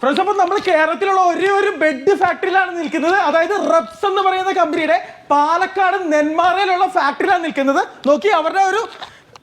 Friends അപ്പോൾ നമ്മൾ കേരളത്തിലുള്ള ഒരേ ഒരു ബെഡ് ഫാക്ടറിയിലാണ് നിൽക്കുന്നത്. അതായത് റബ്സ് എന്ന് പറയുന്ന കമ്പനിയുടെ പാലക്കാട് നെന്മാറയിലുള്ള ഫാക്ടറിയിലാണ് നിൽക്കുന്നത്. നോക്കി അവരുടെ ഒരു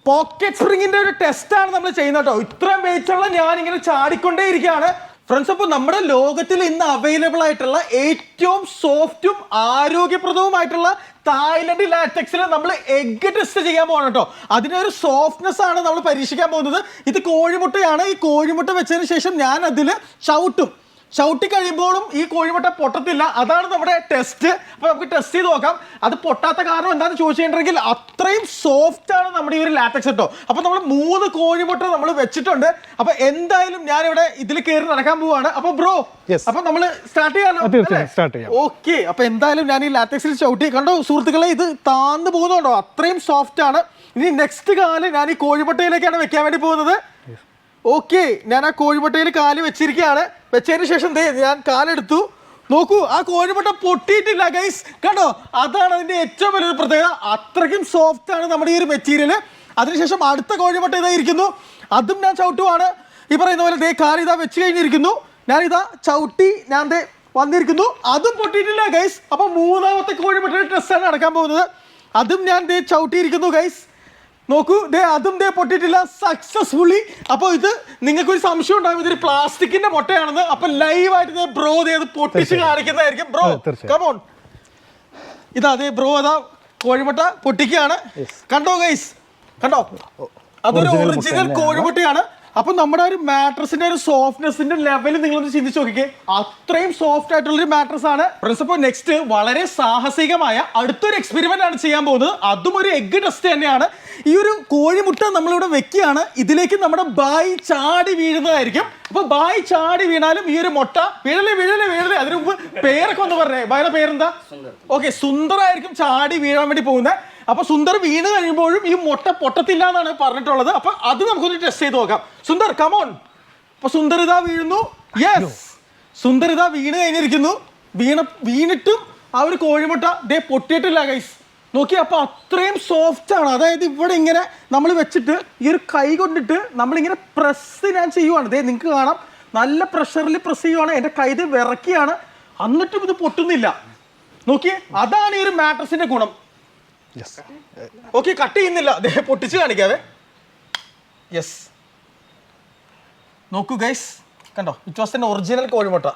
പോക്കറ്റ് സ്പ്രിങ്ങിന്റെ ഒരു ടെസ്റ്റ് ആണ് നമ്മൾ ചെയ്യുന്നത് കേട്ടോ. ഇത്രയും വെയിറ്റുള്ള ഞാൻ ഇങ്ങനെ ചാടിക്കൊണ്ടേ ഇരിക്കുകയാണ് ഫ്രണ്ട്സ് അപ്പോൾ നമ്മുടെ ലോകത്തിൽ ഇന്ന് അവൈലബിൾ ആയിട്ടുള്ള ഏറ്റവും സോഫ്റ്റും ആരോഗ്യപ്രദവുമായിട്ടുള്ള തായ്ലൻഡ് ലാറ്റക്സിൽ നമ്മൾ എഗ്ഗ് ടെസ്റ്റ് ചെയ്യാൻ പോകണം കേട്ടോ. അതിനൊരു സോഫ്റ്റ്നെസ് ആണ് നമ്മൾ പരീക്ഷിക്കാൻ പോകുന്നത്. ഇത് കോഴിമുട്ടയാണ്. ഈ കോഴിമുട്ട വെച്ചതിന് ശേഷം ഞാൻ അതിൽ ചവിട്ടും. ചവിട്ടി കഴിയുമ്പോഴും ഈ കോഴിമുട്ട പൊട്ടത്തില്ല. അതാണ് നമ്മുടെ ടെസ്റ്റ് അപ്പൊ നമുക്ക് ടെസ്റ്റ് ചെയ്ത് നോക്കാം. അത് പൊട്ടാത്ത കാരണം എന്താണെന്ന് ചോദിച്ചിട്ടുണ്ടെങ്കിൽ അത്രയും സോഫ്റ്റ് ആണ് നമ്മുടെ ഈ ഒരു ലാറ്റക്സ് കേട്ടോ അപ്പൊ നമ്മൾ മൂന്ന് കോഴിമുട്ട നമ്മൾ വെച്ചിട്ടുണ്ട്. അപ്പൊ എന്തായാലും ഞാൻ ഇവിടെ ഇതിൽ കയറി നടക്കാൻ പോവാണ്. അപ്പൊ ബ്രോ. അപ്പൊ നമ്മൾ സ്റ്റാർട്ട് ചെയ്യാം. ഓക്കെ അപ്പൊ എന്തായാലും ഞാൻ ഈ ലാറ്റക്സിൽ ചവിട്ടി. കണ്ടോ സുഹൃത്തുക്കളെ ഇത് താന്ന് പോകുന്നുണ്ടോ? അത്രയും സോഫ്റ്റ് ആണ്. ഇനി നെക്സ്റ്റ് കാലം ഞാൻ ഈ കോഴിമുട്ടയിലേക്കാണ് വെക്കാൻ വേണ്ടി പോകുന്നത്. ഓക്കെ ഞാൻ ആ കോഴിമുട്ടയിൽ കാൽ വെച്ചിരിക്കുകയാണ്. വെച്ചതിന് ശേഷം ദേ ഞാൻ കാലെടുത്തു. നോക്കൂ ആ കോഴിമുട്ട പൊട്ടിയിട്ടില്ല ഗൈസ് കണ്ടോ? അതാണ് അതിന്റെ ഏറ്റവും വലിയൊരു പ്രത്യേകത. അത്രയ്ക്കും സോഫ്റ്റ് ആണ് നമ്മുടെ ഈ ഒരു മെറ്റീരിയൽ അതിനുശേഷം അടുത്ത കോഴിമുട്ട ഇതാ ഇരിക്കുന്നു. അതും ഞാൻ ചവിട്ടുവാണ്. ഈ പറയുന്ന പോലെ ദേ കാൽ ഇതാ വെച്ച് കഴിഞ്ഞിരിക്കുന്നു. ഞാൻ ഇതാ ചവിട്ടി ഞാൻ ദേ വന്നിരിക്കുന്നു. അതും പൊട്ടിയിട്ടില്ല ഗൈസ് അപ്പൊ മൂന്നാമത്തെ കോഴിമുട്ടയുടെ ഡ്രസ്സാണ് നടക്കാൻ പോകുന്നത്. അതും ഞാൻ ദേ ചവിട്ടിയിരിക്കുന്നു ഗൈസ് നോക്കൂ ദേ അതും ദേ പൊട്ടിയിട്ടില്ല. സക്സസ്ഫുള്ളി അപ്പോൾ ഇത് നിങ്ങൾക്ക് ഒരു സംശയം ഉണ്ടാകും ഇതൊരു പ്ലാസ്റ്റിക്കിന്റെ മുട്ടയാണെന്ന്. അപ്പൊ ലൈവായിട്ട് ബ്രോ ദേ അത് പൊട്ടിച്ച് കാണിക്കുന്നതായിരിക്കും. ബ്രോ. കമോൺ ഇതാ അതെ ബ്രോ അതാ കോഴിമുട്ട പൊട്ടിക്കുകയാണ്. കണ്ടോ ഗൈസ് കണ്ടോ? അതൊരു ഒറിജിനൽ കോഴിമുട്ടയാണ്. അപ്പൊ നമ്മുടെ ഒരു മാട്രസിന്റെ ഒരു സോഫ്റ്റ്നെസിന്റെ ലെവൽ നിങ്ങളൊന്ന് ചിന്തിച്ച് നോക്കിക്കേ. അത്രയും സോഫ്റ്റ് ആയിട്ടുള്ള ഒരു മാട്രസ് ആണ്. പ്രിൻസിപ്പോ നെക്സ്റ്റ് വളരെ സാഹസികമായ അടുത്തൊരു എക്സ്പെരിമെന്റ് ആണ് ചെയ്യാൻ പോകുന്നത്. അതും ഒരു എഗ് ടെസ്റ്റ് തന്നെയാണ്. ഈ ഒരു കോഴിമുട്ട നമ്മളിവിടെ വെക്കുകയാണ്. ഇതിലേക്ക് നമ്മുടെ ബായി ചാടി വീഴുന്നതായിരിക്കും. അപ്പൊ ബായി ചാടി വീണാലും ഈ ഒരു മുട്ട വീഴലേ വീഴലേ വീഴലേ അതിന് മുമ്പ് പേരൊക്കെ ഒന്ന് പറഞ്ഞേ. ബായുടെ പേരെന്താ? ഓക്കെ സുന്ദറായിരിക്കും ചാടി വീഴാൻ വേണ്ടി പോകുന്നത്. അപ്പൊ സുന്ദർ വീണ് കഴിയുമ്പോഴും ഈ മുട്ട പൊട്ടത്തില്ല എന്നാണ് പറഞ്ഞിട്ടുള്ളത്. അപ്പൊ അത് നമുക്കൊന്ന് ടെസ്റ്റ് ചെയ്ത് നോക്കാം. സുന്ദർ കമോൺ അപ്പൊ സുന്ദർ ഇതാ വീഴുന്നു. യെസ് സുന്ദർ ഇതാ വീണ് കഴിഞ്ഞിരിക്കുന്നു. വീണ വീണിട്ടും ആ ഒരു കോഴിമുട്ട ദേ പൊട്ടിയിട്ടില്ല ഗൈസ് നോക്കി അപ്പൊ അത്രയും സോഫ്റ്റ് ആണ്. അതായത് ഇവിടെ ഇങ്ങനെ നമ്മൾ വെച്ചിട്ട് ഈ ഒരു കൈ കൊണ്ടിട്ട് നമ്മളിങ്ങനെ പ്രസ് ഞാൻ ചെയ്യുവാണ്. ദേ നിങ്ങൾക്ക് കാണാം. നല്ല പ്രഷറിൽ പ്രസ് ചെയ്യുവാണ്. എന്റെ കൈ ഇത് വിറക്കിയാണ്. എന്നിട്ടും ഇത് പൊട്ടുന്നില്ല. നോക്കിയേ അതാണ് ഈ ഒരു മാട്രസിന്റെ ഗുണം. യെസ് ഓക്കെ കട്ട് ചെയ്യുന്നില്ല. ദേ പൊട്ടിച്ച് കാണിക്കാവേ. യെസ് നോക്കൂ ഗൈസ് കണ്ടോ? ഇറ്റ് വാസ് ഒറിജിനൽ കോഴിമുട്ട.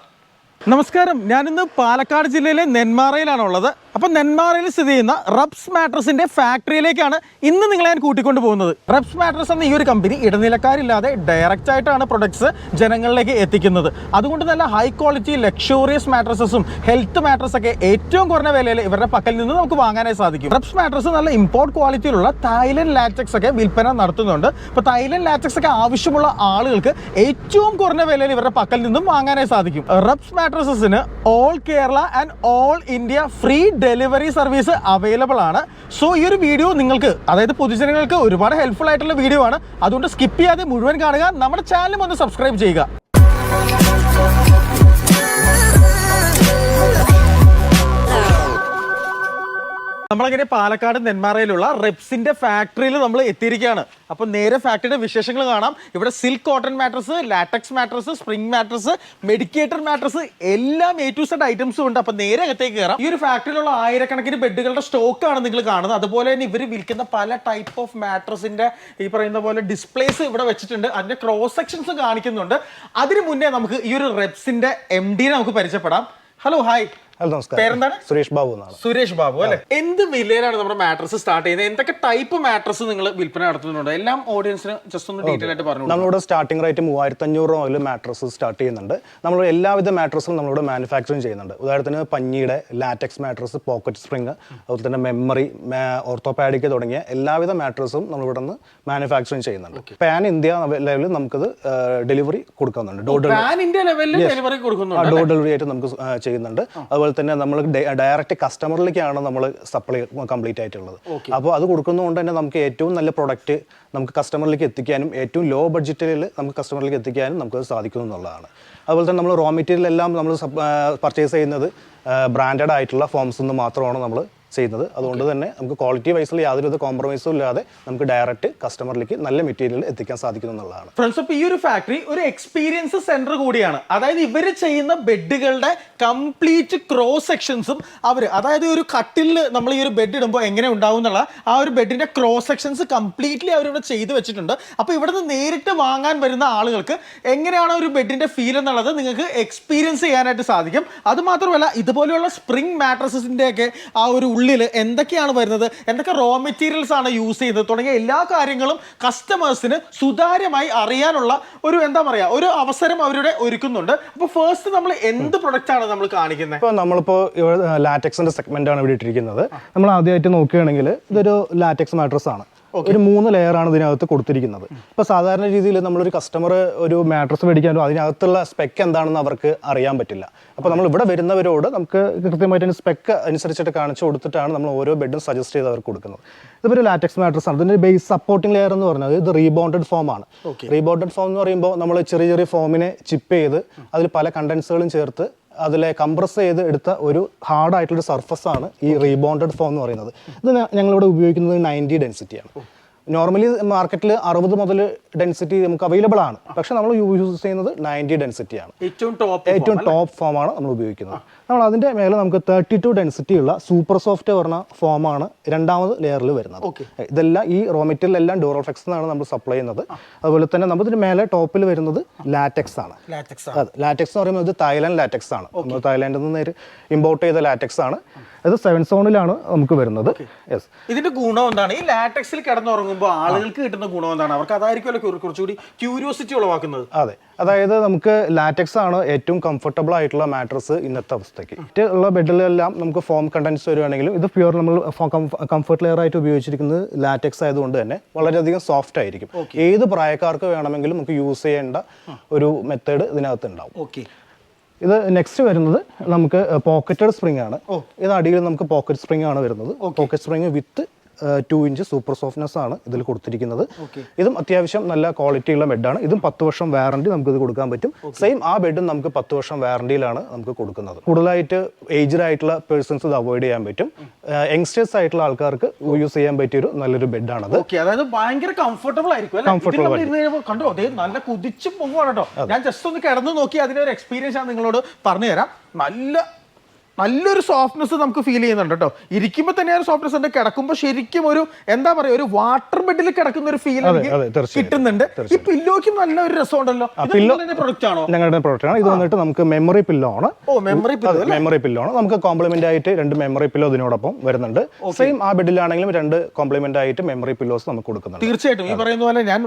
നമസ്കാരം. ഞാനിന്ന് പാലക്കാട് ജില്ലയിലെ നെന്മാറയിലാണ് ഉള്ളത് അപ്പം നെന്മാറയിൽ സ്ഥിതി ചെയ്യുന്ന റബ്സ് മാട്രസിന്റെ ഫാക്ടറിയിലേക്കാണ് ഇന്ന് നിങ്ങളെ ഞാൻ കൂട്ടിക്കൊണ്ട് പോകുന്നത്. റബ്സ് മാട്രസ് എന്ന ഈ ഒരു കമ്പനി ഇടനിലക്കാരില്ലാതെ ഡയറക്റ്റ് ആയിട്ടാണ് പ്രൊഡക്ട്സ് ജനങ്ങളിലേക്ക് എത്തിക്കുന്നത്. അതുകൊണ്ട് നല്ല ഹൈ ക്വാളിറ്റി ലക്ഷറിയസ് മാട്രസസും ഹെൽത്ത് മാട്രസ് ഒക്കെ ഏറ്റവും കുറഞ്ഞ വിലയിൽ ഇവരുടെ പക്കൽ നിന്ന് നമുക്ക് വാങ്ങാനായി സാധിക്കും. റബ്സ് മാട്രസ് നല്ല ഇമ്പോർട്ട് ക്വാളിറ്റിയിലുള്ള തായ്ലൻഡ് ലാറ്റക്സ് ഒക്കെ വിൽപ്പന നടത്തുന്നുണ്ട്. അപ്പോൾ തായ്ലൻഡ് ലാറ്റക്സ് ഒക്കെ ആവശ്യമുള്ള ആളുകൾക്ക് ഏറ്റവും കുറഞ്ഞ വിലയിൽ ഇവരുടെ പക്കൽ നിന്നും വാങ്ങാനായി സാധിക്കും. Rubs മാട്രസസിന് all Kerala and all India free delivery service available ആണ്. സോ ഈ ഒരു വീഡിയോ നിങ്ങൾക്ക് അതായത് പൊതുജനങ്ങൾക്ക് ഒരുപാട് ഹെൽപ്ഫുൾ ആയിട്ടുള്ള വീഡിയോ ആണ്. അതുകൊണ്ട് സ്കിപ്പ് ചെയ്യാതെ മുഴുവൻ കാണുക. നമ്മുടെ ചാനലും ഒന്ന് സബ്സ്ക്രൈബ് ചെയ്യുക. നമ്മളങ്ങനെ പാലക്കാട് നെന്മാറയിലുള്ള റെപ്സിന്റെ ഫാക്ടറിയിൽ നമ്മൾ എത്തിയിരിക്കുകയാണ്. അപ്പൊ നേരെ ഫാക്ടറിയുടെ വിശേഷങ്ങൾ കാണാം. ഇവിടെ silk cotton mattress latex mattress spring mattress medicated mattress എല്ലാം എ ടു സെഡ് ഐറ്റംസും ഉണ്ട്. അപ്പൊ നേരെ അകത്തേക്ക് കയറാം. ഈ ഒരു ഫാക്ടറിയിലുള്ള ആയിരക്കണക്കിന് ബെഡുകളുടെ സ്റ്റോക്കാണ് നിങ്ങൾ കാണുന്നത്. അതുപോലെ തന്നെ ഇവർ വിൽക്കുന്ന പല ടൈപ്പ് ഓഫ് മാട്രസിന്റെ ഈ പറയുന്ന പോലെ ഡിസ്പ്ലേസ് ഇവിടെ വെച്ചിട്ടുണ്ട്. അതിന്റെ ക്രോസ് സെക്ഷൻസ് കാണിക്കുന്നുണ്ട്. അതിന് മുന്നേ നമുക്ക് ഈ ഒരു റെപ്സിന്റെ എം നമുക്ക് പരിചയപ്പെടാം. ഹലോ ഹായ് ഹലോ നമസ്കാരം. സുരേഷ് ബാബു എന്നാണ്. സുരേഷ് ബാബു അല്ലെ? എന്ത് വിലയിലാണ് നമ്മുടെ മാട്രസ് സ്റ്റാർട്ട് ചെയ്യുന്നത്? എന്തൊക്കെ ടൈപ്പ് മാട്രസ് നിങ്ങൾ വിൽപ്പന നടത്തുന്നുണ്ട്? എല്ലാം ഓഡിയൻസിന് ജസ്റ്റ് ഒന്ന് ഡീറ്റെയിൽ ആയിട്ട് പറഞ്ഞു. നമ്മളിവിടെ സ്റ്റാർട്ടിംഗ് റേറ്റ് മൂവായിരത്തി അഞ്ഞൂറ് മുതൽ മാട്രസ് സ്റ്റാർട്ട് ചെയ്യുന്നുണ്ട്. നമ്മൾ എല്ലാവിധ മാട്രസും നമ്മളിവിടെ മാനുഫാക്ചറിങ് ചെയ്യുന്നുണ്ട്. ഉദാഹരണത്തിന് പഞ്ഞിയുടെ ലാറ്റക്സ് മാട്രസ് പോക്കറ്റ് സ്പ്രിങ് അതുപോലെ തന്നെ മെമ്മറി ഓർത്തോപാഡിക് തുടങ്ങിയ എല്ലാവിധ മാട്രസും നമ്മളിവിടെ നിന്ന് മാനുഫാക്ചറിങ് ചെയ്യുന്നുണ്ട്. പാൻ ഇന്ത്യ ലെവലിൽ നമുക്കത് ഡെലിവറി കൊടുക്കുന്നുണ്ട്. ഡോർ ഡെലിവറി ആയിട്ട് നമുക്ക് ചെയ്യുന്നുണ്ട്. അതുപോലെ തന്നെ നമ്മൾ ഡയറക്റ്റ് കസ്റ്റമറിലേക്കാണ് നമ്മൾ സപ്ലൈ കംപ്ലീറ്റ് ആയിട്ടുള്ളത്. അപ്പോൾ അത് കൊടുക്കുന്നതുകൊണ്ട് തന്നെ നമുക്ക് ഏറ്റവും നല്ല പ്രൊഡക്റ്റ് നമുക്ക് കസ്റ്റമറിലേക്ക് എത്തിക്കാനും ഏറ്റവും ലോ ബഡ്ജറ്റിൽ നമുക്ക് കസ്റ്റമറിലേക്ക് എത്തിക്കാനും നമുക്ക് സാധിക്കുന്നു എന്നുള്ളതാണ്. അതുപോലെ തന്നെ നമ്മൾ റോ മെറ്റീരിയൽ എല്ലാം നമ്മൾ പർച്ചേസ് ചെയ്യുന്നത് ബ്രാൻഡഡ് ആയിട്ടുള്ള ഫോംസ് നിന്ന് മാത്രമാണ് നമ്മൾ ചെയ്യുന്നത്. അതുകൊണ്ട് തന്നെ നമുക്ക് ക്വാളിറ്റി വൈസിൽ യാതൊരു കോംപ്രമൈസും ഇല്ലാതെ നമുക്ക് ഡയറക്റ്റ് കസ്റ്റമറിലേക്ക് നല്ല മെറ്റീരിയൽ എത്തിക്കാൻ സാധിക്കുന്നു എന്നുള്ളതാണ്. ഫ്രണ്ട്സ് അപ്പോൾ ഈ ഒരു ഫാക്ടറി ഒരു എക്സ്പീരിയൻസ് സെന്റർ കൂടിയാണ്. അതായത് ഇവർ ചെയ്യുന്ന ബെഡുകളുടെ കംപ്ലീറ്റ് ക്രോസ് സെക്ഷൻസും അവർ അതായത് ഒരു കട്ടിലിൽ നമ്മൾ ഈ ഒരു ബെഡ് ഇടുമ്പോൾ എങ്ങനെ ഉണ്ടാവും എന്നുള്ള ആ ഒരു ബെഡിന്റെ ക്രോസ് സെക്ഷൻസ് കംപ്ലീറ്റ്ലി അവരിവിടെ ചെയ്തു വെച്ചിട്ടുണ്ട്. അപ്പോൾ ഇവിടെ നിന്ന് നേരിട്ട് വാങ്ങാൻ വരുന്ന ആളുകൾക്ക് എങ്ങനെയാണ് ഒരു ബെഡിന്റെ ഫീൽ എന്നുള്ളത് നിങ്ങൾക്ക് എക്സ്പീരിയൻസ് ചെയ്യാനായിട്ട് സാധിക്കും. അത് മാത്രമല്ല ഇതുപോലെയുള്ള സ്പ്രിംഗ് മാട്രസസിന്റെ ഒക്കെ ആ ഒരു ഉള്ളിൽ എന്തൊക്കെയാണ് വരുന്നത്? എന്തൊക്കെ റോ മെറ്റീരിയൽസ് ആണ് യൂസ് ചെയ്യുന്നത്? തുടങ്ങിയ എല്ലാ കാര്യങ്ങളും കസ്റ്റമേഴ്സിന് സുതാര്യമായി അറിയാനുള്ള ഒരു എന്താ പറയുക ഒരു അവസരം അവരുടെ ഒരുക്കുന്നുണ്ട്. അപ്പോൾ ഫസ്റ്റ് നമ്മൾ എന്ത് പ്രൊഡക്റ്റ് ആണ് നമ്മൾ കാണിക്കുന്നത് ഇപ്പോൾ നമ്മളിപ്പോൾ ലാറ്റക്സിന്റെ സെഗ്മെന്റ് ആണ് ഇവിടെ ഇട്ടിരിക്കുന്നത്. നമ്മൾ ആദ്യമായിട്ട് നോക്കുകയാണെങ്കിൽ ഇതൊരു ലാറ്റക്സ് മാട്രസ് ആണ്. ഒരു മൂന്ന് ലെയറാണ് ഇതിനകത്ത് കൊടുത്തിരിക്കുന്നത്. ഇപ്പോൾ സാധാരണ രീതിയിൽ നമ്മളൊരു കസ്റ്റമർ ഒരു മാട്രസ് മേടിക്കാനോ അതിനകത്തുള്ള സ്പെക്ക് എന്താണെന്ന് അവർക്ക് അറിയാൻ പറ്റില്ല. അപ്പോൾ നമ്മൾ ഇവിടെ വരുന്നവരോട് നമുക്ക് കൃത്യമായിട്ട് സ്പെക്ക് അനുസരിച്ചിട്ട് കാണിച്ചു കൊടുത്തിട്ടാണ് നമ്മൾ ഓരോ ബെഡും സജസ്റ്റ് ചെയ്ത് അവർക്ക് കൊടുക്കുന്നത്. ഇതൊരു ലാറ്റക്സ് മാട്രസ് ആണ്. ഇതിന്റെ ബേസ് സപ്പോർട്ടിംഗ് ലെയർ എന്ന് പറഞ്ഞത് ഇത് റീബോണ്ടഡ് ഫോം ആണ്. റീബോണ്ടഡ് ഫോം എന്ന് പറയുമ്പോൾ നമ്മൾ ചെറിയ ചെറിയ ഫോമിനെ ചിപ്പ് ചെയ്ത് അതിൽ പല കണ്ടൻസുകളും ചേർത്ത് അതിലെ കംപ്രസ് ചെയ്ത് എടുത്ത ഒരു ഹാർഡ് ആയിട്ടുള്ള സർഫസ് ആണ് ഈ റീബോണ്ടഡ് ഫോം എന്ന് പറയുന്നത്. ഇത് ഞങ്ങളിവിടെ ഉപയോഗിക്കുന്നത് നയന്റി ഡെൻസിറ്റിയാണ് നോർമലി മാർക്കറ്റിൽ അറുപത് മുതൽ ഡെൻസിറ്റി നമുക്ക് അവൈലബിൾ ആണ്. പക്ഷെ നമ്മൾ യൂസ് ചെയ്യുന്നത് നയന്റി ഡെൻസിറ്റിയാണ് ഏറ്റവും ടോപ്പ് ഏറ്റവും ടോപ്പ് ഫോമാണ് നമ്മൾ ഉപയോഗിക്കുന്നത്. നമ്മൾ അതിന്റെ മേലെ നമുക്ക് തേർട്ടി ടു ഡെൻസിറ്റി ഉള്ള സൂപ്പർ സോഫ്റ്റ് പറഞ്ഞ ഫോമാണ് രണ്ടാമത് ലെയറിൽ വരുന്നത്. ഇതെല്ലാം ഈ റോ മെറ്റീരിയൽ എല്ലാം ഡോറോഫെക്സ് എന്നാണ് നമ്മൾ സപ്ലൈ ചെയ്യുന്നത്. അതുപോലെ തന്നെ നമ്മൾ ഇതിന് മേലെ ടോപ്പിൽ വരുന്നത് ലാറ്റക്സ് ആണ്. ലാറ്റക്സ് അതെ ലാറ്റക്സ് എന്ന് പറയുമ്പോൾ ഇത് തായ്ലാൻഡ് ലാറ്റക്സ് ആണ്. നമ്മൾ തായ്ലാൻഡിൽ നിന്ന് നേരെ ഇമ്പോർട്ട് ചെയ്ത ലാറ്റക്സ് ആണ്. അത് സെവൻ സോണിലാണ് നമുക്ക് വരുന്നത്. യെസ് ഇതിന്റെ ഗുണം എന്താണ്? ഈ ലാറ്റക്സിൽ കിടന്നുറങ്ങുമ്പോൾ ആളുകൾക്ക് കിട്ടുന്ന ഗുണം എന്താണ്? അവർക്ക് അതായിരിക്കുമല്ലോ കുറ- കുറച്ചുകൂടി ക്യൂരിയോസിറ്റി ഉളവാക്കുന്നത്. അതെ. അതായത് നമുക്ക് ലാറ്റക്സ് ആണ് ഏറ്റവും കംഫർട്ടബിൾ ആയിട്ടുള്ള മാട്രസ് ഇന്നത്തെ അവസ്ഥയ്ക്ക്. മറ്റുള്ള ഉള്ള ബെഡിലെല്ലാം നമുക്ക് ഫോം കണ്ടൻസ് വരുവാണെങ്കിലും ഇത് പ്യുവർ നമ്മൾ കംഫർട്ട് ലെയർ ആയിട്ട് ഉപയോഗിച്ചിരിക്കുന്നത് ലാറ്റക്സ് ആയതുകൊണ്ട് തന്നെ വളരെയധികം സോഫ്റ്റ് ആയിരിക്കും. ഏത് പ്രായക്കാർക്ക് വേണമെങ്കിലും നമുക്ക് യൂസ് ചെയ്യേണ്ട ഒരു മെത്തേഡ് ഇതിനകത്ത് ഉണ്ടാവും. ഓക്കെ ഇത് നെക്സ്റ്റ് വരുന്നത് നമുക്ക് പോക്കറ്റഡ് സ്പ്രിംഗ് ആണ്. ഇത് അടിയിൽ നമുക്ക് പോക്കറ്റ് സ്പ്രിംഗ് ആണ് വരുന്നത്. Pocket spring with two inch super softness ആണ് ഇതിൽ കൊടുത്തിരിക്കുന്നത്. ഇതും അത്യാവശ്യം നല്ല ക്വാളിറ്റിയുള്ള ബെഡാണ് ഇതും പത്ത് വർഷം വാറണ്ടി നമുക്ക് ഇത് കൊടുക്കാൻ പറ്റും. സെയിം ആ ബെഡും നമുക്ക് പത്ത് വർഷം വാറണ്ടിയിലാണ് നമുക്ക് കൊടുക്കുന്നത്. കൂടുതലായിട്ട് ഏജ്ഡ് ആയിട്ടുള്ള പേഴ്സൺസ് ഇത് അവോയ്ഡ് ചെയ്യാൻ പറ്റും. യങ്സ്റ്റേഴ്സ് ആയിട്ടുള്ള ആൾക്കാർക്ക് യൂസ് ചെയ്യാൻ പറ്റിയ ഒരു നല്ലൊരു ബെഡാണത് ഓക്കെ അതായത് ഭയങ്കര കംഫർട്ടബിൾ ആയിരിക്കും കണ്ടോ? നല്ല കുതിച്ചു പോകുവാണ് കേട്ടോ. ഞാൻ ജസ്റ്റ് ഒന്ന് കിടന്ന് നോക്കി അതിന്റെ ഒരു എക്സ്പീരിയൻസ് ആണ് നിങ്ങളോട് പറഞ്ഞു തരാം നല്ല നല്ലൊരു സോഫ്റ്റ്നെസ് നമുക്ക് ഫീൽ ചെയ്യുന്നുണ്ട് കേട്ടോ. ഇരിക്കുമ്പോൾ തന്നെ ഒരു സോഫ്റ്റ്നെസ് ഉണ്ട് കിടക്കുമ്പോൾ ശരിക്കും ഒരു എന്താ പറയുക ഒരു വാട്ടർ ബെഡിൽ കിടക്കുന്ന ഒരു ഫീൽ. കിട്ടുന്നുണ്ട്. ഈ പില്ലോയ്ക്ക് നല്ല ഒരു രസമുണ്ടല്ലോ. പ്രൊഡക്റ്റ് ആണോ? ഞങ്ങളുടെ പ്രൊഡക്റ്റ് ആണ്. ഇത് വന്നിട്ട് നമുക്ക് മെമ്മറി പില്ലോ ആണ്. ഓ മെമ്മറി പില്ലോ മെമ്മറി പില്ലോ ആണ്. നമുക്ക് കോംപ്ലിമെന്റ് ആയിട്ട് രണ്ട് മെമ്മറി പില്ലോ ഇതിനോടൊപ്പം വരുന്നുണ്ട്. സെയിം ആ ബെഡിലാണെങ്കിലും രണ്ട് കോംപ്ലിമെന്റ് ആയിട്ട് മെമ്മറി പില്ലോസ് നമുക്ക് കൊടുക്കുന്നുണ്ട്. തീർച്ചയായിട്ടും. ഈ പറയുന്ന പോലെ ഞാൻ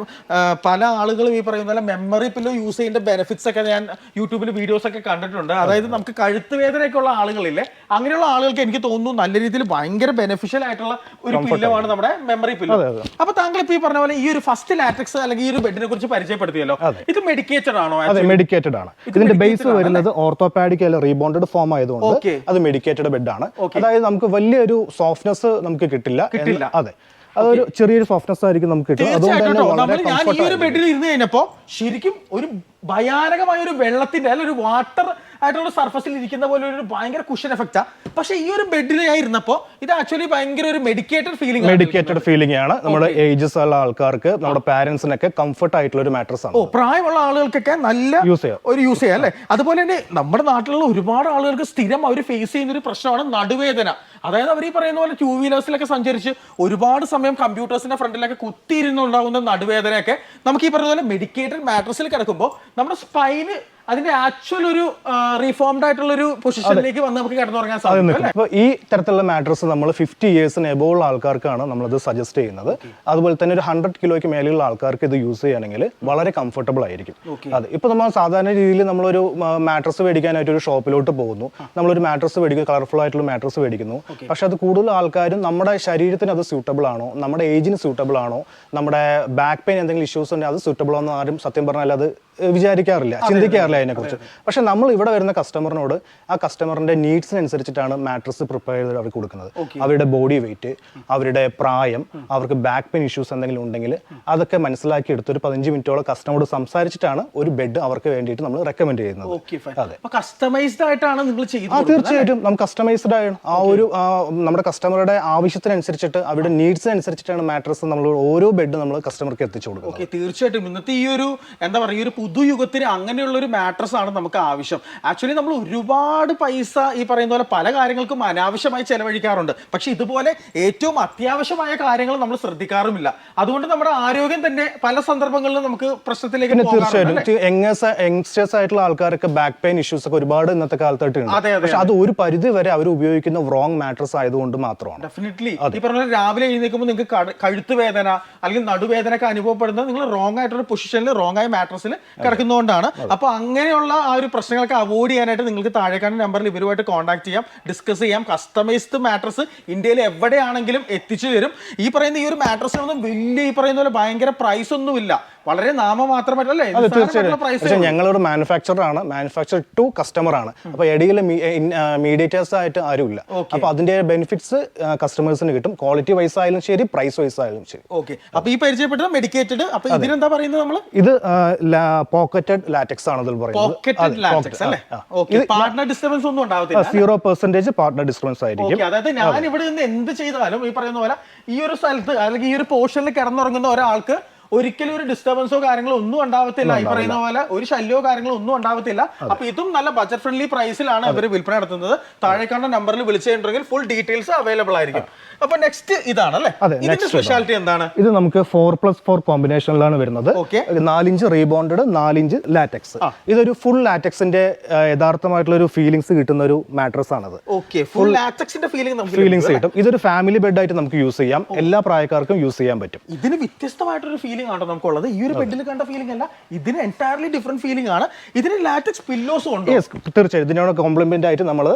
പല ആളുകളും ഈ പറയുന്ന പോലെ മെമ്മറി പില്ലോ യൂസ് ചെയ്യേണ്ട ബെനിഫിറ്റ്സ് ഒക്കെ ഞാൻ യൂട്യൂബിൽ വീഡിയോസ് ഒക്കെ കണ്ടിട്ടുണ്ട്. അതായത് നമുക്ക് കഴുത്ത് വേദനയൊക്കെ ഉള്ള ആളുകളില്ലേ അങ്ങനെയുള്ള ആളുകൾക്ക് എനിക്ക് തോന്നുന്നു നല്ല രീതിയിൽ ഭയങ്കര ബെനിഫിഷ്യൽ ആയിട്ടുള്ള ഒരു പില്ലമാണ് നമ്മുടെ മെമ്മറി പില്ലോ അപ്പൊ താങ്കൾ ഇപ്പൊ ഈ പറഞ്ഞ പോലെ ഈ ഒരു ഫസ്റ്റ് ലാറ്റക്സ് അല്ലെങ്കിൽ ഈ ഒരു ബെഡിനെ കുറിച്ച് പരിചയപ്പെടുത്തിയല്ലോ. ഇത് മെഡിക്കേറ്റഡ് ആണോ അതെ മെഡിക്കേറ്റഡ് ആണ്. ഇതിന്റെ ബേസ് വരുന്നത് ഓർത്തോപാഡിക് അല്ലെങ്കിൽ റീബോണ്ടഡ് ഫോം ആയതുകൊണ്ട് അത് മെഡിക്കേറ്റഡ് ബെഡ് ആണ്. അതായത് നമുക്ക് വലിയൊരു സോഫ്റ്റ്നെസ് നമുക്ക് കിട്ടില്ല കിട്ടില്ല. അതെ. അതൊരു ചെറിയൊരു സോഫ്റ്റ്നെസ് ആയിരിക്കും നമുക്ക് കിട്ടും അതുകൊണ്ട് തന്നെ വളരെ നമ്മൾ ഞാൻ ഈ ഒരു ബെഡിൽ ഇരുന്ന് കഴിഞ്ഞപ്പോ ശരിക്കും ഒരു ഭയാനകമായ ഒരു വെള്ളത്തിന്റെ അല്ല ഒരു വാട്ടർ ആയിട്ടുള്ള സർഫസിൽ ഇരിക്കുന്ന പോലെ ഒരു ഭയങ്കര കുഷൻ എഫക്റ്റാ പക്ഷെ ഈ ഒരു ബെഡിൽ ഞാൻ ഇരുന്നപ്പോ ഇത് ആക്ച്വലി ഭയങ്കര ഒരു മെഡിക്കേറ്റഡ് ഫീലിംഗ് മെഡിക്കേറ്റഡ് ഫീലിംഗ് ആണ്. നമ്മുടെ ഏജസ് ഉള്ള ആൾക്കാർക്ക് നമ്മുടെ പാരന്റ്സിനൊക്കെ കംഫർട്ട് ആയിട്ടുള്ള ഒരു മാട്രസ് ആണ്. ഓ പ്രായമുള്ള ആളുകൾക്കൊക്കെ നല്ല യൂസ് ചെയ്യാം. ഒരു യൂസ് ചെയ്യാം അല്ലേ? അതുപോലെ തന്നെ നമ്മുടെ നാട്ടിലുള്ള ഒരുപാട് ആളുകൾക്ക് സ്ഥിരം അവർ ഫേസ് ചെയ്യുന്ന ഒരു പ്രശ്നമാണ് നടുവേദന. അതായത് അവർ ഈ പറയുന്ന പോലെ ടൂ വീലേഴ്സിലൊക്കെ സഞ്ചരിച്ച് ഒരുപാട് സമയം കമ്പ്യൂട്ടേഴ്സിന്റെ ഫ്രണ്ടിലൊക്കെ കുത്തിയിരുന്നുണ്ടാകുന്ന നടുവേദനയൊക്കെ നമുക്ക് ഈ പറയുന്ന പോലെ മെഡിക്കേറ്റഡ് മാട്രസിൽ കിടക്കുമ്പോൾ നമ്മുടെ സ്പൈന് അതിന്റെ ആക്ച്വൽ ഒരു റീഫോംഡ് ആയിട്ടുള്ള ഒരു പൊസിഷനിലേക്ക് വന്ന് നമുക്ക് കിടന്നുറങ്ങാൻ സാധിക്കും? അപ്പോൾ ഈ തരത്തിലുള്ള മാട്രസ് നമ്മൾ ഫിഫ്റ്റി ഇയേഴ്സിന് എബോളുള്ള ഉള്ള ആൾക്കാർക്കാണ് നമ്മളത് സജസ്റ്റ് ചെയ്യുന്നത്. അതുപോലെ തന്നെ ഒരു ഹൺഡ്രഡ് കിലോയ്ക്ക് മേലെയുള്ള ആൾക്കാർക്ക് ഇത് യൂസ് ചെയ്യുകയാണെങ്കിൽ വളരെ കംഫർട്ടബിൾ ആയിരിക്കും. അതെ. ഇപ്പോൾ നമ്മൾ സാധാരണ രീതിയിൽ നമ്മളൊരു മാട്രസ് മേടിക്കാനായിട്ട് ഒരു ഷോപ്പിലോട്ട് പോകുന്നു. നമ്മളൊരു മാട്രസ് മേടിക്കുന്നു കളർഫുൾ ആയിട്ടുള്ള മാട്രസ് മേടിക്കുന്നു. പക്ഷെ അത് കൂടുതൽ ആൾക്കാരും നമ്മുടെ ശരീരത്തിന് അത് സ്യൂട്ടബിൾ ആണോ നമ്മുടെ ഏജിന് സ്യൂട്ടബിൾ ആണോ നമ്മുടെ ബാക്ക് പെയിൻ എന്തെങ്കിലും ഇഷ്യൂസ് ഉണ്ടെങ്കിൽ അത് സ്യൂട്ടബിൾ ആണോ ആരും സത്യം പറഞ്ഞാൽ അത് വിചാരിക്കാറില്ല ചിന്തിക്കാറില്ല. അതിനെക്കുറിച്ച്? പക്ഷെ നമ്മൾ ഇവിടെ വരുന്ന കസ്റ്റമറിനോട് ആ കസ്റ്റമറിന്റെ നീഡ്സിനനുസരിച്ചിട്ടാണ് മാട്രസ് പ്രിപ്പയർ ചെയ്ത് അവർക്ക് കൊടുക്കുന്നത്. അവരുടെ ബോഡി വെയിറ്റ് അവരുടെ പ്രായം അവർക്ക് ബാക്ക് പെയിൻ ഇഷ്യൂസ് എന്തെങ്കിലും ഉണ്ടെങ്കിൽ അതൊക്കെ മനസ്സിലാക്കി എടുത്ത് ഒരു പതിനഞ്ച് മിനിറ്റോളം കസ്റ്റമറോട് സംസാരിച്ചിട്ടാണ് ഒരു ബെഡ് അവർക്ക് വേണ്ടിയിട്ട് നമ്മൾ റെക്കമെൻഡ് ചെയ്യുന്നത്. അതെ. കസ്റ്റമൈസ്ഡ് ആയിട്ടാണ് നിങ്ങൾ ആ ചെയ്തത് തീർച്ചയായിട്ടും. നമുക്ക് കസ്റ്റമൈസ്ഡ് ആണ് ആ ഒരു നമ്മുടെ കസ്റ്റമറുടെ ആവശ്യത്തിനനുസരിച്ചിട്ട് അവരുടെ നീഡ്സിനനുസരിച്ചിട്ടാണ് മാട്രസ് നമ്മൾ ഓരോ ബെഡ് നമ്മൾ കസ്റ്റമർക്ക് എത്തിച്ചു കൊടുക്കുന്നത്. തീർച്ചയായിട്ടും. ഇന്നത്തെ ഈ ഒരു എന്താ പറയുക ഈ ഒരു പുതുയുഗത്തിന് അങ്ങനെയുള്ള ഒരു മാട്രസ് ആണ് നമുക്ക് ആവശ്യം. ആക്ച്വലി നമ്മൾ ഒരുപാട് പൈസ ഈ പറയുന്ന പോലെ പല കാര്യങ്ങൾക്കും അനാവശ്യമായി ചെലവഴിക്കാറുണ്ട്. പക്ഷെ ഇതുപോലെ ഏറ്റവും അത്യാവശ്യമായ കാര്യങ്ങൾ നമ്മൾ ശ്രദ്ധിക്കാറുമില്ല. അതുകൊണ്ട് നമ്മുടെ ആരോഗ്യം തന്നെ പല സന്ദർഭങ്ങളിലും നമുക്ക് പ്രശ്നത്തിലേക്ക് തീർച്ചയായിട്ടും. യങ്സ്റ്റേഴ്സ് ആയിട്ടുള്ള ആൾക്കാർക്ക് ബാക്ക് പെയിൻ ഇഷ്യൂസ് ഒക്കെ ഒരുപാട് ഇന്നത്തെ കാലത്തായിട്ട് പക്ഷെ അത് ഒരു പരിധി വരെ അവർ ഉപയോഗിക്കുന്ന റോങ് മാട്രസ് ആയതുകൊണ്ട് മാത്രമാണ്. ഡെഫിനറ്റ്ലി ഈ പറഞ്ഞ രാവിലെ എഴുന്നേൽക്കുമ്പോൾ നിങ്ങൾക്ക് കഴ- കഴുത്ത് വേദന അല്ലെങ്കിൽ നടുവേദന ഒക്കെ അനുഭവപ്പെടുന്നത് നിങ്ങൾ റോങ് ആയിട്ടുള്ള പൊസിഷനിൽ റോങ് ആയ മാട്രസിൽ കിടക്കുന്നതുകൊണ്ടാണ്. അപ്പൊ അങ്ങനെയുള്ള ആ ഒരു പ്രശ്നങ്ങളൊക്കെ അവോയ്ഡ് ചെയ്യാനായിട്ട് നിങ്ങൾക്ക് താഴേക്കാണ് നമ്പറിൽ ഇവരുമായിട്ട് കോൺടാക്ട് ചെയ്യാം ഡിസ്കസ് ചെയ്യാം. കസ്റ്റമൈസ്ഡ് മാട്രസ് ഇന്ത്യയിൽ എവിടെയാണെങ്കിലും എത്തിച്ചു തരും. ഈ പറയുന്ന ഈ ഒരു മാട്രസിനൊന്നും വലിയ ഈ പറയുന്ന പോലെ ഭയങ്കര പ്രൈസ് ഒന്നുമില്ല. വളരെ നാമമാത്രമായിട്ടല്ലേ അതെ തീർച്ചയായിട്ടും. പക്ഷേ ഞങ്ങളൊരു മാനുഫാക്ചറർ ആണ്. മാനുഫാക്ചർ ടു കസ്റ്റമർ ആണ്. അപ്പൊ ഇടയിൽ മീഡിയേറ്റേഴ്സ് ആയിട്ട് ആരുമില്ല. അപ്പൊ അതിന്റെ ബെനിഫിറ്റ്സ് കസ്റ്റമേഴ്സിന് കിട്ടും. ക്വാളിറ്റി വൈസ് ആയാലും ശരി പ്രൈസ് വൈസ് ആയാലും ശരി. ഓക്കെ അപ്പൊ ഈ പരിചയപ്പെട്ടത് മെഡിക്കേറ്റഡ് അപ്പൊ ഇതിനെന്താ പറയുന്നത് നമ്മൾ ഇത് പോക്കറ്റഡ് ലാറ്റക്സ് ആണ് ഇതിൽ പറയുന്നത്. പാർട്ട്ണർ ഡിസ്റ്റർബൻസ് ഒന്നും ഉണ്ടാവത്തില്ല സീറോ പെർസെന്റേജ് പാർട്ണർ ഡിസ്റ്റർബൻസ് ആയിരിക്കും. അതായത് ഞാൻ ഇവിടെ നിന്ന് എന്ത് ചെയ്താലും ഈ പറയുന്ന പോലെ ഈ ഒരു സ്ഥലത്ത് അല്ലെങ്കിൽ ഈ ഒരു പോർഷനിൽ കിടന്നുറങ്ങുന്ന ഒരാൾക്ക് ഒരിക്കലും ഒരു ഡിസ്റ്റർബൻസോ കാര്യങ്ങളോ ഒന്നും ഉണ്ടാവത്തില്ല. ഈ പറയുന്ന പോലെ ഒരു ശല്യമോ കാര്യങ്ങളോ ഒന്നും ഉണ്ടാവത്തില്ല. അപ്പൊ ഇതും നല്ല ബജറ്റ് ഫ്രണ്ട്ലി പ്രൈസിലാണ് ഇവർ വിൽപ്പന നടത്തുന്നത്. താഴെ കാണുന്ന നമ്പറിൽ വിളിച്ചിട്ടുണ്ടെങ്കിൽ ഫുൾ ഡീറ്റെയിൽസ് അവൈലബിൾ ആയിരിക്കും. അപ്പൊ നെക്സ്റ്റ് ഇതാണ് അല്ലേ? ഇതിന്റെ സ്പെഷ്യാലിറ്റി എന്താണ്? ഇത് നമുക്ക് ഫോർ പ്ലസ് ഫോർ കോമ്പിനേഷനിലാണ് വരുന്നത്. നാലിഞ്ച് റീബോണ്ടഡ് നാലിഞ്ച് ലാറ്റക്സ് ഇതൊരു ഫുൾ ലാറ്റക്സിന്റെ യഥാർത്ഥമായിട്ടുള്ള ഒരു ഫീലിംഗ്സ് കിട്ടുന്ന ഒരു മാട്രസ് ആണ് ഫുൾ ലാറ്റക്സിന്റെ ഫീലിംഗ് ഫീലിംഗ്സ് കിട്ടും ഇതൊരു ഫാമിലി ബെഡ് ആയിട്ട് നമുക്ക് യൂസ് ചെയ്യാം. എല്ലാ പ്രായക്കാർക്കും യൂസ് ചെയ്യാൻ പറ്റും. ഇതിന് വ്യത്യസ്തമായിട്ടൊരു ഫീലിംഗ് ആണ് നമുക്കുള്ളത്? ഈ ഒരു ബെഡിൽ കണ്ട ഫീലിംഗ് അല്ല. ഇതിന് എന്റയർലി ഡിഫറെന്റ് ഫീലിംഗ് ആണ്. ഇതിന് ലാറ്റക്സ് പില്ലോസും ഉണ്ട്? തീർച്ചയായും. ഇതിനോട് കോംപ്ലിമെന്റ് ആയിട്ട് നമ്മൾ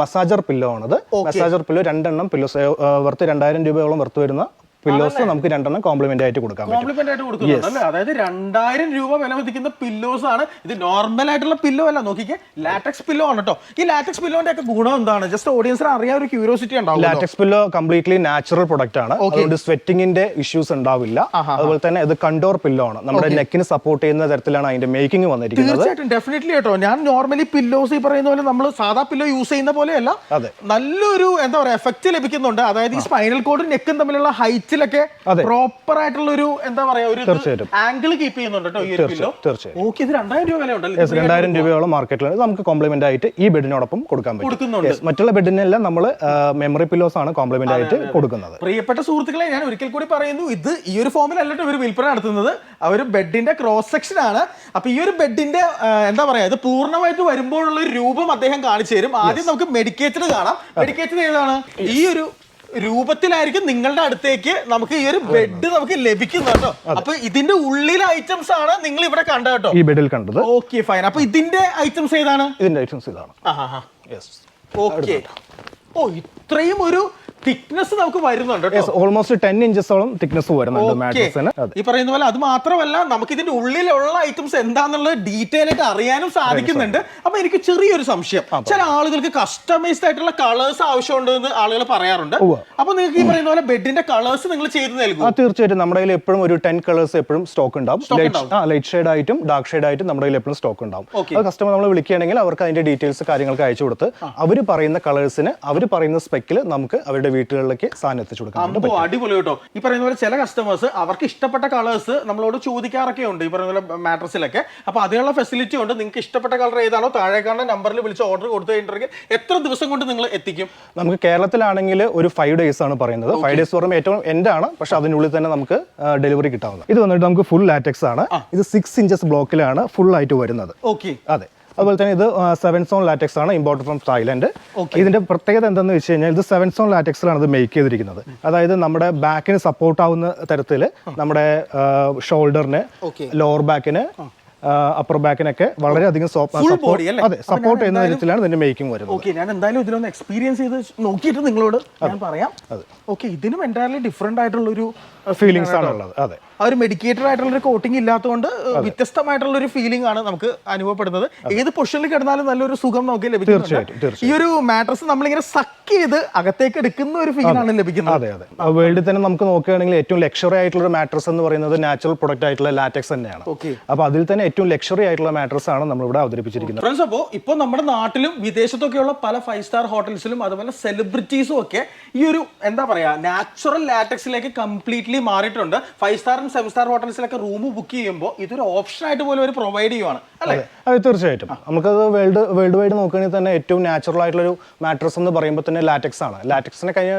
മസാജർ പില്ലോ ആണത്. മസാജർ പില്ലോ രണ്ടെണ്ണം പില്ലോസ് വർത്ത് രണ്ടായിരം രൂപയോളം വർത്ത് വരുന്ന പില്ലോസ് നമുക്ക് രണ്ടെണ്ണം കോംപ്ലിമെന്റ് ആയിട്ട് കൊടുക്കാം കോംപ്ലിമെന്റ് ആയിട്ട് കൊടുക്കുന്നുണ്ട് അല്ലേ? അതായത് രണ്ടായിരം രൂപ വില മതിക്കുന്ന പില്ലോസ് ആണ്. ഇത് നോർമൽ ആയിട്ടുള്ള പില്ലോ അല്ല. നോക്കിക്കേ ലാറ്റക്സ് പില്ലോ ആണ് കേട്ടോ ഈ ലാറ്റക്സ് പില്ലോന്റെ ഒക്കെ ഗുണം എന്താണ്? ജസ്റ്റ് ഓഡിയൻസിന് അറിയാൻ ഒരു ക്യൂരിയോസിറ്റി ഉണ്ടാവും latex pillow completely natural product ആണ്. അതുകൊണ്ട് സ്വെറ്റിംഗിന്റെ ഇഷ്യൂസ് ഉണ്ടാവില്ല. അതുപോലെ തന്നെ ഇത് കണ്ടോർ പില്ലോ ആണ്. നമ്മുടെ നെക്കിന് സപ്പോർട്ട് ചെയ്യുന്ന തരത്തിലാണ് അതിന്റെ മേക്കിംഗ് വന്നിരിക്കുന്നത്. തീർച്ചയായിട്ടും ഡെഫിനറ്റ്ലി കേട്ടോ. ഞാൻ നോർമലി പില്ലോസ് ഈ പറയുന്ന പോലെ നമ്മൾ സാധാ പില്ലോ യൂസ് ചെയ്യുന്ന പോലെയല്ല. അതെ. നല്ലൊരു എന്താ പറയാ എഫക്റ്റ് ലഭിക്കുന്നുണ്ട്. അതായത് ഈ സ്പൈനൽ കോഡും നെക്കും തമ്മിലുള്ള ഹൈറ്റിലൊക്കെ അതെ. പ്രോപ്പർ ആയിട്ടുള്ള ഒരു എന്താ പറയാ ഒരു തീർച്ചയായിട്ടും. ആംഗിൾ കീപ്പ് ചെയ്യുന്നുണ്ട് തീർച്ചയായിട്ടും ഓക്കെ ഇത് രണ്ടായിരം രൂപ വില ഉണ്ടല്ലോ യെസ് രണ്ടായിരം രൂപയോളം മാർക്കറ്റിൽ നമുക്ക് കോംപ്ലിമെന്റ് ആയിട്ട് ഈ ബെഡിനോടൊപ്പം കൊടുക്കാൻ പറ്റും. മറ്റുള്ള ബെഡിനെല്ലാം നമ്മൾ മെമ്മറി പില്ലോസ് ആണ് കോംപ്ലിമെന്റ് ആയിട്ട് കൊടുക്കുന്നത്. പ്രിയപ്പെട്ട സുഹൃത്തുക്കളെ ഞാൻ ഒരിക്കൽ കൂടി പറയുന്നു ഇത് ഈ ഒരു ഫോമിലല്ലോ ഇവർ വിൽപ്പന നടത്തുന്നത്. ഒരു ബെഡിന്റെ ക്രോസ് സെക്ഷൻ ആണ്. അപ്പൊ ഈ ഒരു ബെഡിന്റെ എന്താ പറയാ ഇത് പൂർണമായിട്ട് വരുമ്പോഴുള്ള ഒരു രൂപം അദ്ദേഹം കാണിച്ചു തരും. ആദ്യം നമുക്ക് മെഡിക്കേറ്റഡ് കാണാം. മെഡിക്കേറ്റഡ് ഏതാണ്? ഈ ഒരു രൂപത്തിലായിരിക്കും നിങ്ങളുടെ അടുത്തേക്ക് നമുക്ക് ഈ ഒരു ബെഡ് നമുക്ക് ലഭിക്കുന്നത് കേട്ടോ. അപ്പൊ ഇതിന്റെ ഉള്ളിലെ ഐറ്റംസ് ആണ് നിങ്ങൾ ഇവിടെ കണ്ട കേട്ടോ. ഈ ബെഡിൽ കണ്ടത്. ഓക്കെ ഫൈൻ അപ്പൊ ഇതിന്റെ ഐറ്റംസ് ഏതാണ്? ഇതിന്റെ ഐറ്റംസ് ഇതാണ്. ഓക്കെ ഓ ഇത്രയും ഒരു തിക്നെസ് നമുക്ക് വരുന്നുണ്ട് ഓൾമോസ്റ്റ് ടെൻ ഇഞ്ചസോളം തിക്നെസ് വരുന്നുണ്ട്. മാട്രസിന് ഈ പറയുന്ന പോലെ അത് മാത്രമല്ല നമുക്ക് ഇതിന്റെ ഉള്ളിലുള്ള ഐറ്റംസ് എന്താന്നുള്ളത് ഡീറ്റെയിൽ ആയിട്ട് അറിയാനും സാധിക്കുന്നുണ്ട്. അപ്പൊ എനിക്ക് ചെറിയൊരു സംശയം. ചില ആളുകൾക്ക് കസ്റ്റമൈസ്ഡ് ആയിട്ടുള്ള കളേഴ്സ് ആവശ്യമുണ്ട് എന്ന് ആളുകൾ പറയാറുണ്ട്. അപ്പൊ നിങ്ങൾക്ക് ഈ പറയുന്ന പോലെ ബെഡിന്റെ കളേഴ്സ് നിങ്ങൾ ചെയ്ത് നൽകും. തീർച്ചയായിട്ടും. നമ്മുടെ കയ്യിൽ എപ്പോഴും ഒരു ടെൻ കളേഴ്സ് എപ്പോഴും സ്റ്റോക്ക് ഉണ്ടാവും. ലൈറ്റ് ഷെയ്ഡ് ആയിട്ടും ഡാർക്ക് ഷെയ്ഡ് ആയിട്ടും നമ്മുടെ കയ്യിൽ എപ്പോഴും സ്റ്റോക്ക് ഉണ്ടാവും. അത് കസ്റ്റമർ നമ്മൾ വിളിക്കുകയാണെങ്കിൽ അവർക്ക് അതിന്റെ ഡീറ്റെയിൽസ് കാര്യങ്ങൾക്ക് അയച്ചു കൊടുത്ത് അവർ പറയുന്ന കളേഴ്സിന് അവർ പറയുന്ന സ്പെക്കിൽ നമുക്ക് അവരുടെ വീട്ടുകളിലേക്ക് സാധനം എത്തിച്ചു കൊടുക്കാൻ അടിപൊളി കേട്ടോ. ഈ പറയുന്ന പോലെ ചില കസ്റ്റമേഴ്സ് അവർക്ക് ഇഷ്ടപ്പെട്ട കളേഴ്സ് നമ്മളോട് ചോദിക്കാറൊക്കെ ഉണ്ട്. ഈ പറയുന്ന പോലെ മാട്രസിലൊക്കെ അപ്പൊ അതിനുള്ള ഫെസിലിറ്റി ഉണ്ട്. നിങ്ങൾക്ക് ഇഷ്ടപ്പെട്ട കളർ ഏതാണോ താഴെ കാണുന്ന നമ്പറിൽ വിളിച്ച് ഓർഡർ കൊടുത്തു കഴിഞ്ഞിട്ടുണ്ടെങ്കിൽ എത്ര ദിവസം കൊണ്ട് നിങ്ങൾ എത്തിക്കും? നമുക്ക് കേരളത്തിലാണെങ്കിൽ ഒരു ഫൈവ് ഡേയ്സ് ആണ് പറയുന്നത്. ഫൈവ് ഡേയ്സ് പറയുമ്പോൾ ഏറ്റവും എൻഡ് ആണ് പക്ഷെ അതിനുള്ളിൽ തന്നെ നമുക്ക് ഡെലിവറി കിട്ടാവുന്നത് ഇത് വന്നിട്ട് നമുക്ക് ഫുൾ ലാറ്റക്സ് ആണ്. ഇത് സിക്സ് ഇഞ്ചസ് ബ്ലോക്കിലാണ് ഫുൾ ആയിട്ട് വരുന്നത്. ഓക്കെ അതെ. അതുപോലെ തന്നെ ഇത് സെവൻ സോൺ ലാറ്റക്സ് ആണ് ഇമ്പോർട്ട് ഫ്രം തായ്ലൻഡ് ഇതിന്റെ പ്രത്യേകത എന്താണെന്ന് വെച്ച് കഴിഞ്ഞാൽ ഇത് സെവൻ സോൺ ലാറ്റക്സിലാണ് ഇത് മേക്ക് ചെയ്തിരിക്കുന്നത്. അതായത് നമ്മുടെ ബാക്കിന് സപ്പോർട്ട് ആവുന്ന തരത്തിൽ നമ്മുടെ ഷോൾഡറിന് ലോവർ ബാക്കിന് അപ്പർ ബാക്കിനൊക്കെ വളരെയധികം? അതെ സപ്പോർട്ട് ചെയ്യുന്ന തരത്തിലാണ് ഇതിന്റെ മേക്കിംഗ് വരുന്നത്. ഓക്കെ ഞാൻ എന്തായാലും ഇതിലൊന്ന് എക്സ്പീരിയൻസ് ചെയ്ത് നോക്കിയിട്ട് നിങ്ങളോട് ഞാൻ പറയാം. ഓക്കെ ഇതിനും എന്റയർലി ഡിഫറെന്റ് ആയിട്ടുള്ള ഒരു ഫീലിങ്സ് ആണ് ഉള്ളത്. അതെ. ആ ഒരു മെഡിക്കേറ്റഡ് ആയിട്ടുള്ള ഒരു കോട്ടിംഗ് ഇല്ലാത്തതുകൊണ്ട് വ്യത്യസ്തമായിട്ടുള്ള ഒരു ഫീലിംഗ് ആണ് നമുക്ക് അനുഭവപ്പെടുന്നത്. ഏത് പൊസിഷനിൽ കിടന്നാലും നല്ലൊരു സുഖം നമുക്ക് ലഭിക്കുന്നുണ്ട്. ഈ ഒരു മാട്രസ് നമ്മളിങ്ങനെ സക്ക് ചെയ്ത് അകത്തേക്ക് എടുക്കുന്ന ഒരു ഫീൽ ആണ് ലഭിക്കുന്നത്. അതെ അതെ. വേൾഡിൽ തന്നെ നമുക്ക് നോക്കുകയാണെങ്കിൽ ഏറ്റവും ലക്ഷറി ആയിട്ടുള്ള ഒരു മാട്രസ് എന്ന് പറയുന്നത് നാച്ചുറൽ പ്രൊഡക്റ്റ് ആയിട്ടുള്ള ലാറ്റക്സ് തന്നെയാണ്. ഓക്കെ അപ്പോൾ അതിൽ തന്നെ ഏറ്റവും ലക്ഷറി ആയിട്ടുള്ള മാട്രസ് ആണ് നമ്മൾ ഇവിടെ അവതരിപ്പിച്ചിരിക്കുന്നത്. ഫ്രണ്ട്സ് അപ്പോൾ ഇപ്പോൾ നമ്മുടെ നാട്ടിലും വിദേശത്തൊക്കെയുള്ള പല ഫൈവ് സ്റ്റാർ ഹോട്ടൽസിലും അതുപോലെ സെലിബ്രിറ്റീസും ഒക്കെ ഈ ഒരു എന്താ പറയാ നാച്ചുറൽ ലാറ്റക്സിലേക്ക് കംപ്ലീറ്റ്ലി മാറിയിട്ടുണ്ട്. ഫൈവ് സ്റ്റാറും സെവൻ സ്റ്റാർ ഹോട്ടൽസിലൊക്കെ റൂം ബുക്ക് ചെയ്യുമ്പോൾ ഇതൊരു ഓപ്ഷൻ ആയിട്ട് പോലും അവർ പ്രൊവൈഡ് ചെയ്യുവാണ് അല്ലേ? അതെ. തീർച്ചയായിട്ടും. നമുക്കത് വേൾഡ് വേൾഡ് വൈഡ് നോക്കുകയാണെങ്കിൽ തന്നെ ഏറ്റവും നാച്ചുറൽ ആയിട്ടുള്ള ഒരു മാട്രസ് എന്ന് പറയുമ്പോൾ തന്നെ ലാറ്റക്സ് ആണ്. ലാറ്റക്സിനെ കഴിഞ്ഞ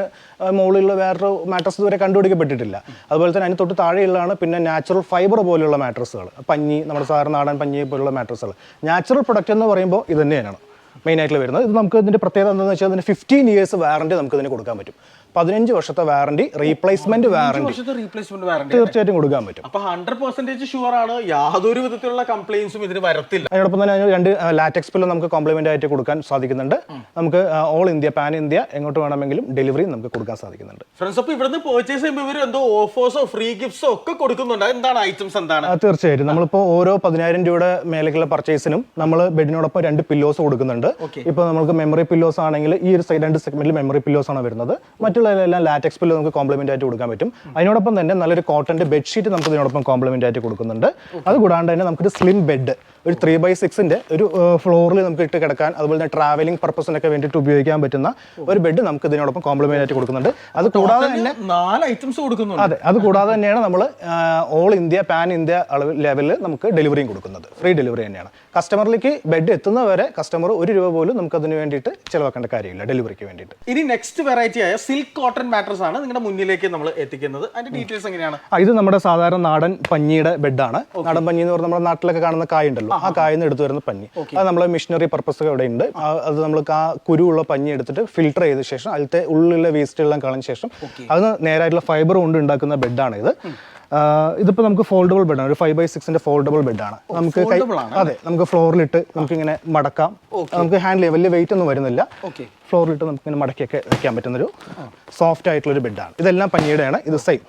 മുകളിലുള്ള വേറൊരു മാട്രസ് ഇതുവരെ കണ്ടുപിടിക്കപ്പെട്ടിട്ടില്ല. അതുപോലെ തന്നെ അതിന് തൊട്ട് താഴെയുള്ളതാണ് പിന്നെ നാച്ചുറൽ ഫൈബർ പോലെയുള്ള മാട്രസുകൾ പഞ്ഞി നമ്മുടെ സാധാരണ നാടൻ പഞ്ഞി പോലുള്ള മാട്രസുകൾ നാച്ചുറൽ പ്രൊഡക്റ്റ് എന്ന് പറയുമ്പോൾ ഇത് തന്നെയാണ് മെയിൻ ആയിട്ട് വരുന്നത്. ഇത് നമുക്ക് ഇതിന്റെ പ്രത്യേകത എന്താണെന്ന് വെച്ചാൽ അതിന് ഫിഫ്റ്റീൻ ഇയേഴ്സ് വാറണ്ടി നമുക്ക് ഇതിന് കൊടുക്കാൻ പറ്റും. പതിനഞ്ച് വർഷത്തെ warranty replacement warranty replacement warranty തീർച്ചയായിട്ടും കൊടുക്കാൻ പറ്റും. അപ്പൊ ഹൺഡ്രഡ് പെർസെന്റേജ് ഷുവർ ആണ്. യാതൊരു വിധത്തിലുള്ള കംപ്ലൈൻസും ഇതിന് വരത്തില്ല. അതിനോടൊപ്പം തന്നെ രണ്ട് ലാറ്റക്സ് പില്ലും നമുക്ക് കോംപ്ലിമെന്റ് ആയിട്ട് കൊടുക്കാൻ സാധിക്കുന്നുണ്ട്. നമുക്ക് ഓൾ ഇന്ത്യ പാൻ ഇന്ത്യ എങ്ങോട്ട് വേണമെങ്കിലും ഡെലിവറി നമുക്ക് കൊടുക്കാൻ സാധിക്കുന്നുണ്ട്. ഫ്രണ്ട്സ് അപ്പൊ ഇവിടുന്ന് പർച്ചേസ് ചെയ്യുമ്പോൾ ഇവർ എന്തോ ഓഫേഴ്സോ ഫ്രീ ഗിഫ്റ്റ്സോ ഒക്കെ കൊടുക്കുന്നുണ്ട്. എന്താണ് ഐറ്റംസ് എന്താണ്? തീർച്ചയായിട്ടും. നമ്മളിപ്പോ ഓരോ പതിനായിരം രൂപയുടെ മേലേക്കുള്ള പർച്ചേസിനും നമ്മൾ ബെഡിനോടൊപ്പം രണ്ട് പില്ലോസ് കൊടുക്കുന്നുണ്ട്. ഇപ്പൊ ഇപ്പോൾ നമുക്ക് മെമ്മറി പില്ലോസ് ആണെങ്കിൽ ഈ ഒരു സൈഡ് രണ്ട് സെഗ്മെന്റിൽ മെമ്മറി പില്ലോസ് ആണ് വരുന്നത്. മറ്റുള്ളതെല്ലാം ലാറ്റക്സ് പില്ലോ നമുക്ക് കോംപ്ലിമെന്റ് ആയിട്ട് കൊടുക്കാൻ പറ്റും. അതിനോടൊപ്പം തന്നെ നല്ലൊരു കോട്ടന്റെ ബെഡ്ഷീറ്റ് നമുക്ക് ഇതിനോടൊപ്പം കോംപ്ലിമെന്റ് ആയിട്ട് കൊടുക്കുന്നുണ്ട്. അത് കൂടാണ്ട് തന്നെ നമുക്കൊരു സ്ലിം ബെഡ് ഒരു ത്രീ ബൈ സിക്സിന്റെ ഒരു ഫ്ലോറിൽ നമുക്ക് ഇട്ട് കിടക്കാൻ അതുപോലെ തന്നെ ട്രാവലിംഗ് പർപ്പസിനൊക്കെ വേണ്ടിയിട്ട് ഉപയോഗിക്കാൻ പറ്റുന്ന ഒരു ബെഡ് നമുക്ക് ഇതിനോടൊപ്പം കോംപ്ലിമെന്റ് ആയിട്ട് കൊടുക്കുന്നുണ്ട്. അത് കൂടാതെ തന്നെ നാല് ഐറ്റംസ് കൊടുക്കുന്നുണ്ട്. അതെ അത് കൂടാതെ തന്നെയാണ് നമ്മൾ ഓൾ ഇന്ത്യ പാൻ ഇന്ത്യ അളവ് ലെവലിൽ നമുക്ക് ഡെലിവറിയും കൊടുക്കുന്നത്. ഫ്രീ ഡെലിവറി തന്നെയാണ്. കസ്റ്റമറിലേക്ക് ബെഡ് എത്തുന്നവരെ കസ്റ്റമർ ഒരു രൂപ പോലും നമുക്ക് അതിന് വേണ്ടിയിട്ട് ചിലവാക്കേണ്ട കാര്യമില്ല ഡെലിവറിക്ക് വേണ്ടിയിട്ട്. ഇനി നെക്സ്റ്റ് വെറൈറ്റി ആയ സിൽക്ക് കോട്ടൺ മാട്രസ് ആണ് നിങ്ങളുടെ മുന്നിലേക്ക് നമ്മൾ എത്തിക്കുന്നത്. അതിന്റെ ഡീറ്റെയിൽസ് എങ്ങനെയാണ്? ഇത് നമ്മുടെ സാധാരണ നാടൻ പഞ്ഞിയുടെ ബെഡാണ് നാടൻ പഞ്ഞി എന്ന് പറഞ്ഞാൽ നമ്മുടെ നാട്ടിലൊക്കെ കാണുന്ന കായ ഉണ്ടല്ലോ. ആ കായിൽ നിന്ന് എടുത്തു വരുന്ന പഞ്ഞി അത് നമ്മളെ മിഷനറി പർപ്പസ് ഇവിടെ ഉണ്ട്. അത് നമ്മൾ ആ കുരുവുള്ള പഞ്ഞി എടുത്തിട്ട് ഫിൽട്ടർ ചെയ്ത ശേഷം അതിലത്തെ ഉള്ളിലെ വേസ്റ്റ് എല്ലാം കളഞ്ഞ ശേഷം അത് നേരായിട്ടുള്ള ഫൈബർ കൊണ്ട് ഉണ്ടാക്കുന്ന ബെഡാണ് ഇത്. ഇതിപ്പോ നമുക്ക് ഫോൾഡബിൾ ബെഡാണ് ഒരു ഫൈവ് ബൈ സിക്സിന്റെ ഫോൾഡബിൾ ബെഡാണ് നമുക്ക് അതെ നമുക്ക് ഫ്ലോറിലിട്ട് നമുക്ക് ഇങ്ങനെ മടക്കാം നമുക്ക് ഹാൻഡിൽ ചെയ്യാം വലിയ വെയിറ്റ് ഒന്നും വരുന്നില്ല. ഫ്ലോറിലിട്ട് നമുക്ക് ഇങ്ങനെ മടക്കിയൊക്കെ വെക്കാൻ പറ്റുന്നൊരു സോഫ്റ്റ് ആയിട്ടുള്ള ഒരു ബെഡാണ് ഇതെല്ലാം പഞ്ഞിയുടെയാണ് ഇത് സെയിം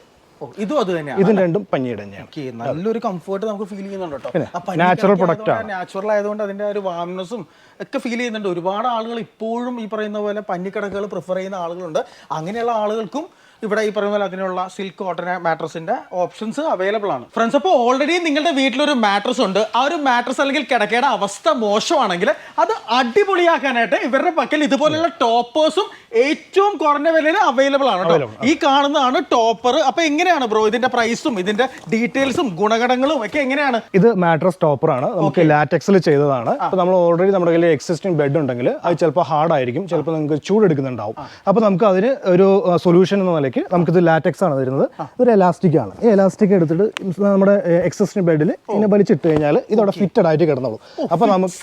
ഇതും അത് തന്നെയാണ് രണ്ടും പഞ്ഞിയുടെ തന്നെയാണ്. നല്ലൊരു കംഫർട്ട് നമുക്ക് ഫീൽ ചെയ്യുന്നുണ്ട് കേട്ടോ. നാച്ചുറൽ പ്രൊഡക്റ്റ് ആണ്. നാച്ചുറൽ ആയതുകൊണ്ട് അതിന്റെ ഒരു വാംനെസ്സും ഒക്കെ ഫീൽ ചെയ്യുന്നുണ്ട്. ഒരുപാട് ആളുകൾ ഇപ്പോഴും ഈ പറയുന്ന പോലെ പഞ്ഞിക്കിടക്കുകൾ പ്രിഫർ ചെയ്യുന്ന ആളുകളുണ്ട്. അങ്ങനെയുള്ള ആളുകൾക്കും ഇവിടെ ഈ പറയുന്ന പോലെ അതിനുള്ള സിൽക്ക് കോട്ടൺ മാട്രസിന്റെ ഓപ്ഷൻസ് അവൈലബിൾ ആണ്. ഫ്രണ്ട്സ് അപ്പോൾ ഓൾറെഡി നിങ്ങളുടെ വീട്ടിലൊരു മാട്രസ് ഉണ്ട്. ആ ഒരു മാട്രസ് അല്ലെങ്കിൽ കിടക്കയുടെ അവസ്ഥ മോശമാണെങ്കിൽ അത് അടിപൊളിയാക്കാനായിട്ട് ഇവരുടെ പക്കൽ ഇതുപോലെയുള്ള ടോപ്പേഴ്സും ഏറ്റവും കുറഞ്ഞ വിലയിൽ അവൈലബിൾ ആണ് കേട്ടോ ഈ കാണുന്നതാണ് ടോപ്പർ അപ്പൊ എങ്ങനെയാണ് ബ്രോ ഇതിന്റെ പ്രൈസും ഇതിന്റെ ഡീറ്റെയിൽസും ഗുണഘടങ്ങളും ഒക്കെ എങ്ങനെയാണ്? ഇത് മാട്രസ് ടോപ്പർ ആണ്. നമുക്ക് ലാറ്റക്സിൽ ചെയ്തതാണ്. അപ്പൊ നമ്മൾ ഓൾറെഡി നമ്മുടെ കയ്യിൽ എക്സിസ്റ്റിംഗ് ബെഡ് ഉണ്ടെങ്കിൽ അത് ചിലപ്പോൾ ഹാർഡ് ആയിരിക്കും. ചിലപ്പോൾ നിങ്ങൾക്ക് ചൂടെടുക്കുന്നുണ്ടാവും. അപ്പൊ നമുക്ക് അതിന് ഒരു സൊല്യൂഷൻ എന്ന നിലയ്ക്ക് നമുക്കിത് ലാറ്റക്സ് ആണ് വരുന്നത് ഇതൊരു എലാസ്റ്റിക് ആണ്. ഈ എലാസ്റ്റിക് എടുത്തിട്ട് നമ്മുടെ എക്സസിന് ബെഡിൽ ഇങ്ങനെ വലിച്ചിട്ട് കഴിഞ്ഞാൽ ഇതവിടെ ഫിറ്റഡ് ആയിട്ട് കിടന്നോളൂ. അപ്പൊ നമുക്ക്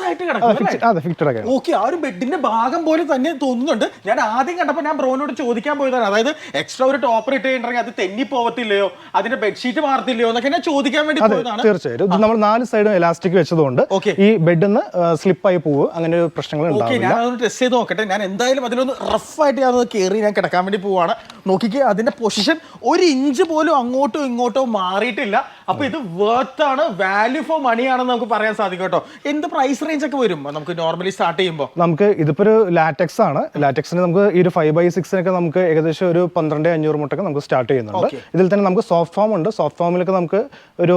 അതെ, ഫിറ്റഡ് ഒക്കെ ഓക്കെ ആ ഒരു ബെഡിന്റെ ഭാഗം പോലെ തന്നെ തോന്നുന്നുണ്ട്. ഞാൻ ആദ്യം കണ്ടപ്പോൾ ഞാൻ ബ്രോനോട് ചോദിക്കാൻ പോയതാണ്. അതായത് എക്സ്ട്രാ ഒരു ടോപ്പർ ഇട്ട് കഴിഞ്ഞിട്ടുണ്ടെങ്കിൽ അത് തെന്നി പോവത്തില്ലയോ? അതിന്റെ ബെഡ്ഷീറ്റ് മാറത്തില്ലയോ എന്നൊക്കെ ഞാൻ ചോദിക്കാൻ വേണ്ടി പോയതാണ്. തീർച്ചയായും. ഇത് നമ്മൾ നാല് സൈഡും എലാസ്റ്റിക് വെച്ചതുകൊണ്ട് ഈ ഈ ബെഡിന്ന് സ്ലിപ്പായി പോവുക. അങ്ങനെ ഒരു പ്രശ്നങ്ങൾ ഉണ്ടാവില്ല. ഞാൻ അതൊന്ന് ടെസ്റ്റ് ചെയ്ത് നോക്കട്ടെ. ഞാൻ എന്തായാലും അതിലൊന്ന് റഫായിട്ട് ഞാൻ കയറി ഞാൻ കിടക്കാൻ വേണ്ടി പോവാണ്. നോക്കിക്കേ. അതിന്റെ പൊസിഷൻ ഒരു ഇഞ്ച് പോലും അങ്ങോട്ടോ ഇങ്ങോട്ടോ മാറിയിട്ടില്ല. അപ്പൊ ഇത് വർത്ത് ആണ് വാല്യൂ ഫോർ മണി ആണെന്ന് നമുക്ക് പറയാൻ സാധിക്കും കേട്ടോ. എന്ത് പ്രൈസ് റേഞ്ച് ഒക്കെ വരും? നമുക്ക് നോർമലി സ്റ്റാർട്ട് ചെയ്യുമ്പോൾ നമുക്ക് ഇതിപ്പോ ഒരു ലാറ്റക്സ് ആണ്. ലാറ്റക്സിന് നമുക്ക് ഈ ഒരു ഫൈവ് ബൈ സിക്സിനൊക്കെ നമുക്ക് ഏകദേശം ഒരു പന്ത്രണ്ട് അഞ്ഞൂറ് മുട്ടൊക്കെ നമുക്ക് സ്റ്റാർട്ട് ചെയ്യുന്നുണ്ട്. ഇതിൽ തന്നെ നമുക്ക് സോഫ്റ്റ് ഫോം ഉണ്ട്. സോഫ്റ്റ് ഫോമിലൊക്കെ നമുക്ക് ഒരു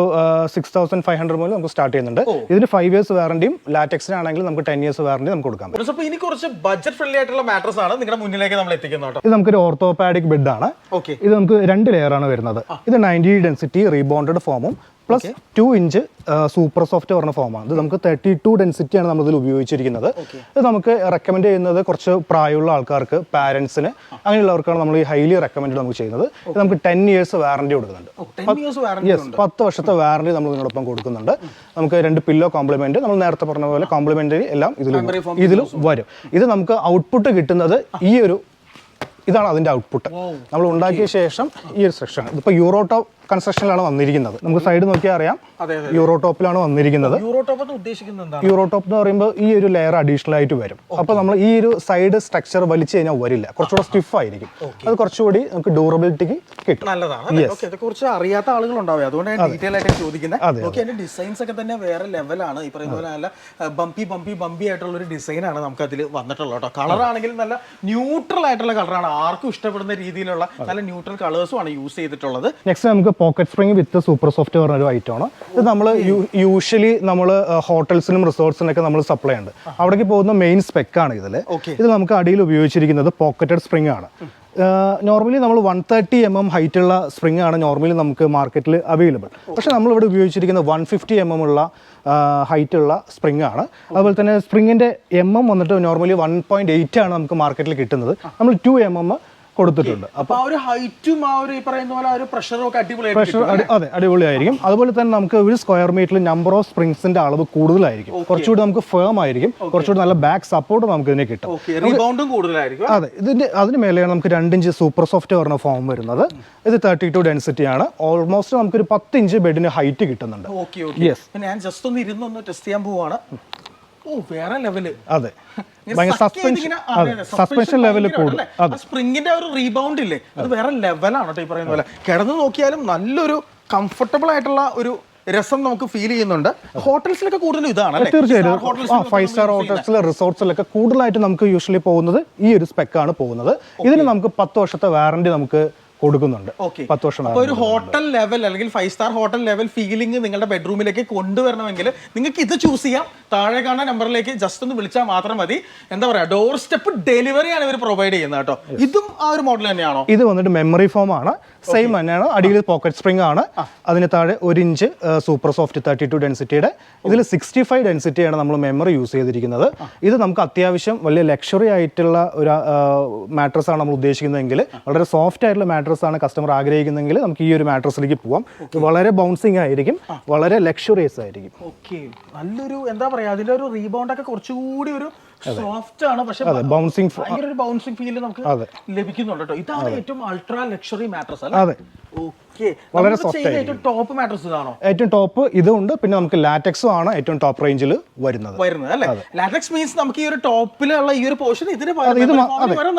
സിക്സ് തൗസൻഡ് ഫൈവ് ഹൺഡ്രഡ് മുതൽ നമുക്ക് സ്റ്റാർട്ട് ചെയ്യുന്നുണ്ട്. ഇതിന് ഫൈവ് ഇയേഴ്സ് വാറണ്ടിയും ലാറ്റക്സിനാണെങ്കിൽ നമുക്ക് ടെൻ ഇയേഴ്സ് വാറണ്ടി നമുക്ക് കൊടുക്കാം. ഇനി കുറച്ച് ബഡ്ജറ്റ് ഫ്രണ്ട്ലി ആയിട്ടുള്ള മാട്രസ് ആണ് നിങ്ങളുടെ മുന്നിലേക്ക് നമ്മൾ എത്തിക്കുന്നത് ഇത് നമുക്ക് ഒരു ഓർത്തോപാഡിക് ബെഡ് ആണ്. ഓക്കെ ഇത് നമുക്ക് രണ്ട് ലെയർ ആണ് വരുന്നത്. ഇത് നയന്റി ഡെൻസിറ്റി റീബോണ്ടഡ് ഫോമും plus two inch super soft പറഞ്ഞ ഫോമാണ് ഇത് നമുക്ക് തേർട്ടി ടു ഡെൻസിറ്റി ആണ് നമ്മൾ ഇതിൽ ഉപയോഗിച്ചിരിക്കുന്നത് ഇത് നമുക്ക് റെക്കമെൻഡ് ചെയ്യുന്നത് കുറച്ച് പ്രായമുള്ള ആൾക്കാർക്ക് പാരൻസിന് അങ്ങനെയുള്ളവർക്കാണ് നമ്മൾ ഈ ഹൈലി റെക്കമെൻഡ് നമുക്ക് ചെയ്യുന്നത്. ഇത് നമുക്ക് ടെൻ ഇയേഴ്സ് വാറണ്ടി കൊടുക്കുന്നുണ്ട്. യെസ് പത്ത് വർഷത്തെ വാറണ്ടി നമ്മൾ ഇതിനോടൊപ്പം കൊടുക്കുന്നുണ്ട്. നമുക്ക് രണ്ട് പില്ലോ കോംപ്ലിമെന്റ് നമ്മൾ നേരത്തെ പറഞ്ഞ പോലെ കോംപ്ലിമെന്ററി എല്ലാം ഇതിലും ഇതിലും വരും. ഇത് നമുക്ക് ഔട്ട്പുട്ട് കിട്ടുന്നത് ഈ ഒരു ഇതാണ് അതിന്റെ ഔട്ട്പുട്ട് നമ്മൾ ഉണ്ടാക്കിയ ശേഷം ഈ ഒരു സെക്ഷൻ ഇതിപ്പോൾ യൂറോട്ടോ കൺസ്ട്രക്ഷനിലാണ് വന്നിരിക്കുന്നത്. നമുക്ക് സൈഡ് നോക്കിയാൽ അറിയാം. അതെ അതെ യൂറോ ടോപ്പിലാണ് വന്നിരിക്കുന്നത്. യൂറോ ടോപ്പ് എന്ന് പറയുമ്പോൾ ഈ ഒരു ലെയർ അഡീഷണൽ ആയിട്ട് വരും. അപ്പോൾ നമ്മൾ ഈ ഒരു സൈഡ് സ്ട്രക്ചർ വലിച്ചു കഴിഞ്ഞാൽ വരില്ല. കുറച്ചുകൂടെ സ്റ്റിഫ് ആയിരിക്കും. അത് കുറച്ചുകൂടി നമുക്ക് ഡ്യൂറബിലിറ്റിക്ക് കിട്ടും. നല്ലതാണ്. കുറിച്ച് അറിയാത്ത ആളുകൾ ഉണ്ടാവും. അതുകൊണ്ടാണ് ഡീറ്റെയിൽ ആയിട്ട് ചോദിക്കുന്നത് ഓക്കെ അതിന്റെ ഡിസൈൻസ് ഒക്കെ തന്നെ വേറെ ലെവലാണ് ഈ പറയുന്ന പോലെ നല്ല ബംപി ബംപി ബംപി ആയിട്ടുള്ള ഒരു ഡിസൈൻ ആണ് നമുക്ക് അതിൽ വന്നിട്ടുള്ളത് കേട്ടോ. കളർ ആണെങ്കിൽ നല്ല ന്യൂട്രൽ ആയിട്ടുള്ള കളറാണ് ആർക്കും ഇഷ്ടപ്പെടുന്ന രീതിയിലുള്ള നല്ല ന്യൂട്രൽ കളേഴ്സും ആണ് യൂസ് ചെയ്തിട്ടുള്ളത്. നെക്സ്റ്റ് നമുക്ക് pocket spring with super soft പറഞ്ഞ ഒരു ഐറ്റം ആണ്. ഇത് നമ്മൾ യൂഷ്വലി നമ്മൾ ഹോട്ടൽസിനും റിസോർട്ട്സിനൊക്കെ നമ്മൾ സപ്ലൈ ഉണ്ട്. അവിടേക്ക് പോകുന്ന മെയിൻ സ്പെക്കാണ് ഇതിൽ. ഇത് നമുക്ക് അടിയിൽ ഉപയോഗിച്ചിരിക്കുന്നത് പോക്കറ്റഡ് സ്പ്രിംഗ് ആണ്. നോർമലി നമ്മൾ one thirty M M height ഉള്ള സ്പ്രിംഗ് ആണ് നോർമലി നമുക്ക് മാർക്കറ്റിൽ അവൈലബിൾ പക്ഷെ നമ്മളിവിടെ ഉപയോഗിച്ചിരിക്കുന്ന വൺ ഫിഫ്റ്റി എം എം ഉള്ള ഹൈറ്റ് ഉള്ള സ്പ്രിംഗ് ആണ്. അതുപോലെ തന്നെ സ്പ്രിങ്ങിന്റെ എം എം വന്നിട്ട് നോർമലി വൺ പോയിന്റ് എയ്റ്റ് ആണ് നമുക്ക് മാർക്കറ്റിൽ കിട്ടുന്നത്. നമ്മൾ ടു എം എം കൊടുത്തിട്ടുണ്ട്. അപ്പൊ ആ ഒരു ഹൈറ്റും ആ ഒരു ഈ പറയുന്ന പോലെ ആ ഒരു പ്രഷറും ഒക്കെ അടിപൊളിയായിട്ട് പ്രഷർ അതെ അടിപൊളിയായിരിക്കും. അതുപോലെ തന്നെ നമുക്ക് ഒരു സ്ക്വയർ മീറ്ററിൽ നമ്പർ ഓഫ് സ്പ്രിങ്സിന്റെ അളവ് കൂടുതലായിരിക്കും. കുറച്ചുകൂടി നമുക്ക് ഫേം ആയിരിക്കും. കുറച്ചുകൂടി നല്ല ബാക്ക് സപ്പോർട്ട് നമുക്ക് ഇതിനെ കിട്ടും റീബൗണ്ടും കൂടുതലായിരിക്കും അതെ ഇതിന്റെ അതിന് മേലെയാണ് നമുക്ക് രണ്ട് ഇഞ്ച് സൂപ്പർ സോഫ്റ്റ് പറഞ്ഞ ഫോം വരുന്നത്. ഇത് തേർട്ടി ടു ഡെൻസിറ്റി ആണ്. ഓൾമോസ്റ്റ് നമുക്കൊരു പത്ത് ഇഞ്ച് ബെഡിന് ഹൈറ്റ് കിട്ടുന്നുണ്ട്. Okay okay. Yes. ഞാൻ ജസ്റ്റ് ഒന്ന് ഇരുന്ന് ഒന്ന് ടെസ്റ്റ് ചെയ്യാൻ പോവാണ്. വേറെ ലെവൽ അതെ. സസ്പെൻഷൻ ലെവൽ കൂടും. സ്പ്രിങ്ങിന്റെ ഒരു റീബൗണ്ട് ഇല്ലേ? അത് വേറെ ലെവലാണ് കേട്ടോ ഈ പറയുന്ന പോലെ. കിടന്നു നോക്കിയാലും നല്ലൊരു കംഫർട്ടബിൾ ആയിട്ടുള്ള ഒരു രസം നമുക്ക് ഫീൽ ചെയ്യുന്നുണ്ട്. ഹോട്ടൽസിലൊക്കെ കൂടുതലും ഇതാണ് തീർച്ചയായിട്ടും ഫൈവ് സ്റ്റാർ ഹോട്ടൽസിലെ റിസോർട്ട്സിലൊക്കെ കൂടുതലായിട്ട് നമുക്ക് യൂഷ്വലി പോകുന്നത് ഈ ഒരു സ്പെക്കാണ് പോകുന്നത്. ഇതിന് നമുക്ക് പത്ത് വർഷത്തെ വാറണ്ടി നമുക്ക് കൊടുക്കുന്നുണ്ട്. പത്ത് വർഷം ഒരു ഹോട്ടൽ ലെവൽ അല്ലെങ്കിൽ five star hotel level feeling നിങ്ങളുടെ ബെഡ്റൂമിലേക്ക് കൊണ്ടുവരണമെങ്കിൽ നിങ്ങൾക്ക് ഇത് ചൂസ് ചെയ്യാം. താഴെ കാണുന്ന നമ്പറിലേക്ക് ജസ്റ്റ് ഒന്ന് വിളിച്ചാൽ മാത്രം മതി. എന്താ പറയാ ഡോർ സ്റ്റെപ്പ് ഡെലിവറിയാണ് ഇവർ പ്രൊവൈഡ് ചെയ്യുന്നത് കേട്ടോ. ഇതും ആ ഒരു മോഡൽ തന്നെയാണോ? ഇത് വന്നിട്ട് മെമ്മറി ഫോം ആണ്. സെയിം തന്നെയാണ്. അടിയിൽ പോക്കറ്റ് സ്പ്രിംഗ് ആണ്. അതിന് താഴെ ഒരു inch super soft thirty two ഡെൻസിറ്റിയുടെ ഇതിൽ സിക്സ്റ്റി ഫൈവ് ഡെൻസിറ്റിയാണ് നമ്മൾ മെമ്മറി യൂസ് ചെയ്തിരിക്കുന്നത്. ഇത് നമുക്ക് അത്യാവശ്യം വലിയ ലക്ഷറി ആയിട്ടുള്ള ഒരു മാട്രസ് ആണ് നമ്മൾ ഉദ്ദേശിക്കുന്നതെങ്കിൽ വളരെ സോഫ്റ്റ് ആയിട്ടുള്ള മാട്രസ് ആണ് കസ്റ്റമർ ആഗ്രഹിക്കുന്നതെങ്കിൽ നമുക്ക് ഈ ഒരു മാട്രസിലേക്ക് പോവാം. വളരെ ബൗൺസിങ് ആയിരിക്കും വളരെ ലക്ഷറിയസ് ആയിരിക്കും. ഓക്കെ നല്ലൊരു എന്താ പറയാ അതിന്റെ ഒരു റീബൗണ്ട് ഒക്കെ കുറച്ചുകൂടി ഒരു സോഫ്റ്റ് ആണ് പക്ഷെ ബൗൺസിംഗ് ഭയങ്കര ഒരു ബൗൺസിംഗ് ഫീൽ നമുക്ക്. ലഭിക്കുന്നുണ്ട് കേട്ടോ ഇതാണ് ഏറ്റവും അൾട്രാ ലക്ഷറി മാട്രസ് അല്ലേ? അതെ. വളരെ ഏറ്റവും ടോപ്പ് മാട്രസ് ഇതാണോ? ഏറ്റവും ടോപ്പ് ഇതുണ്ട് പിന്നെ നമുക്ക് ലാറ്റക്സും ആണ് ഏറ്റവും ടോപ്പ് റേഞ്ചിൽ വരുന്നത്. വരുന്നത് അല്ലേ? ലാറ്റക്സ് മീൻസ് നമുക്ക് ഈ ഒരു ടോപ്പിലുള്ള ഈ ഒരു പോർഷൻ ഇതിന്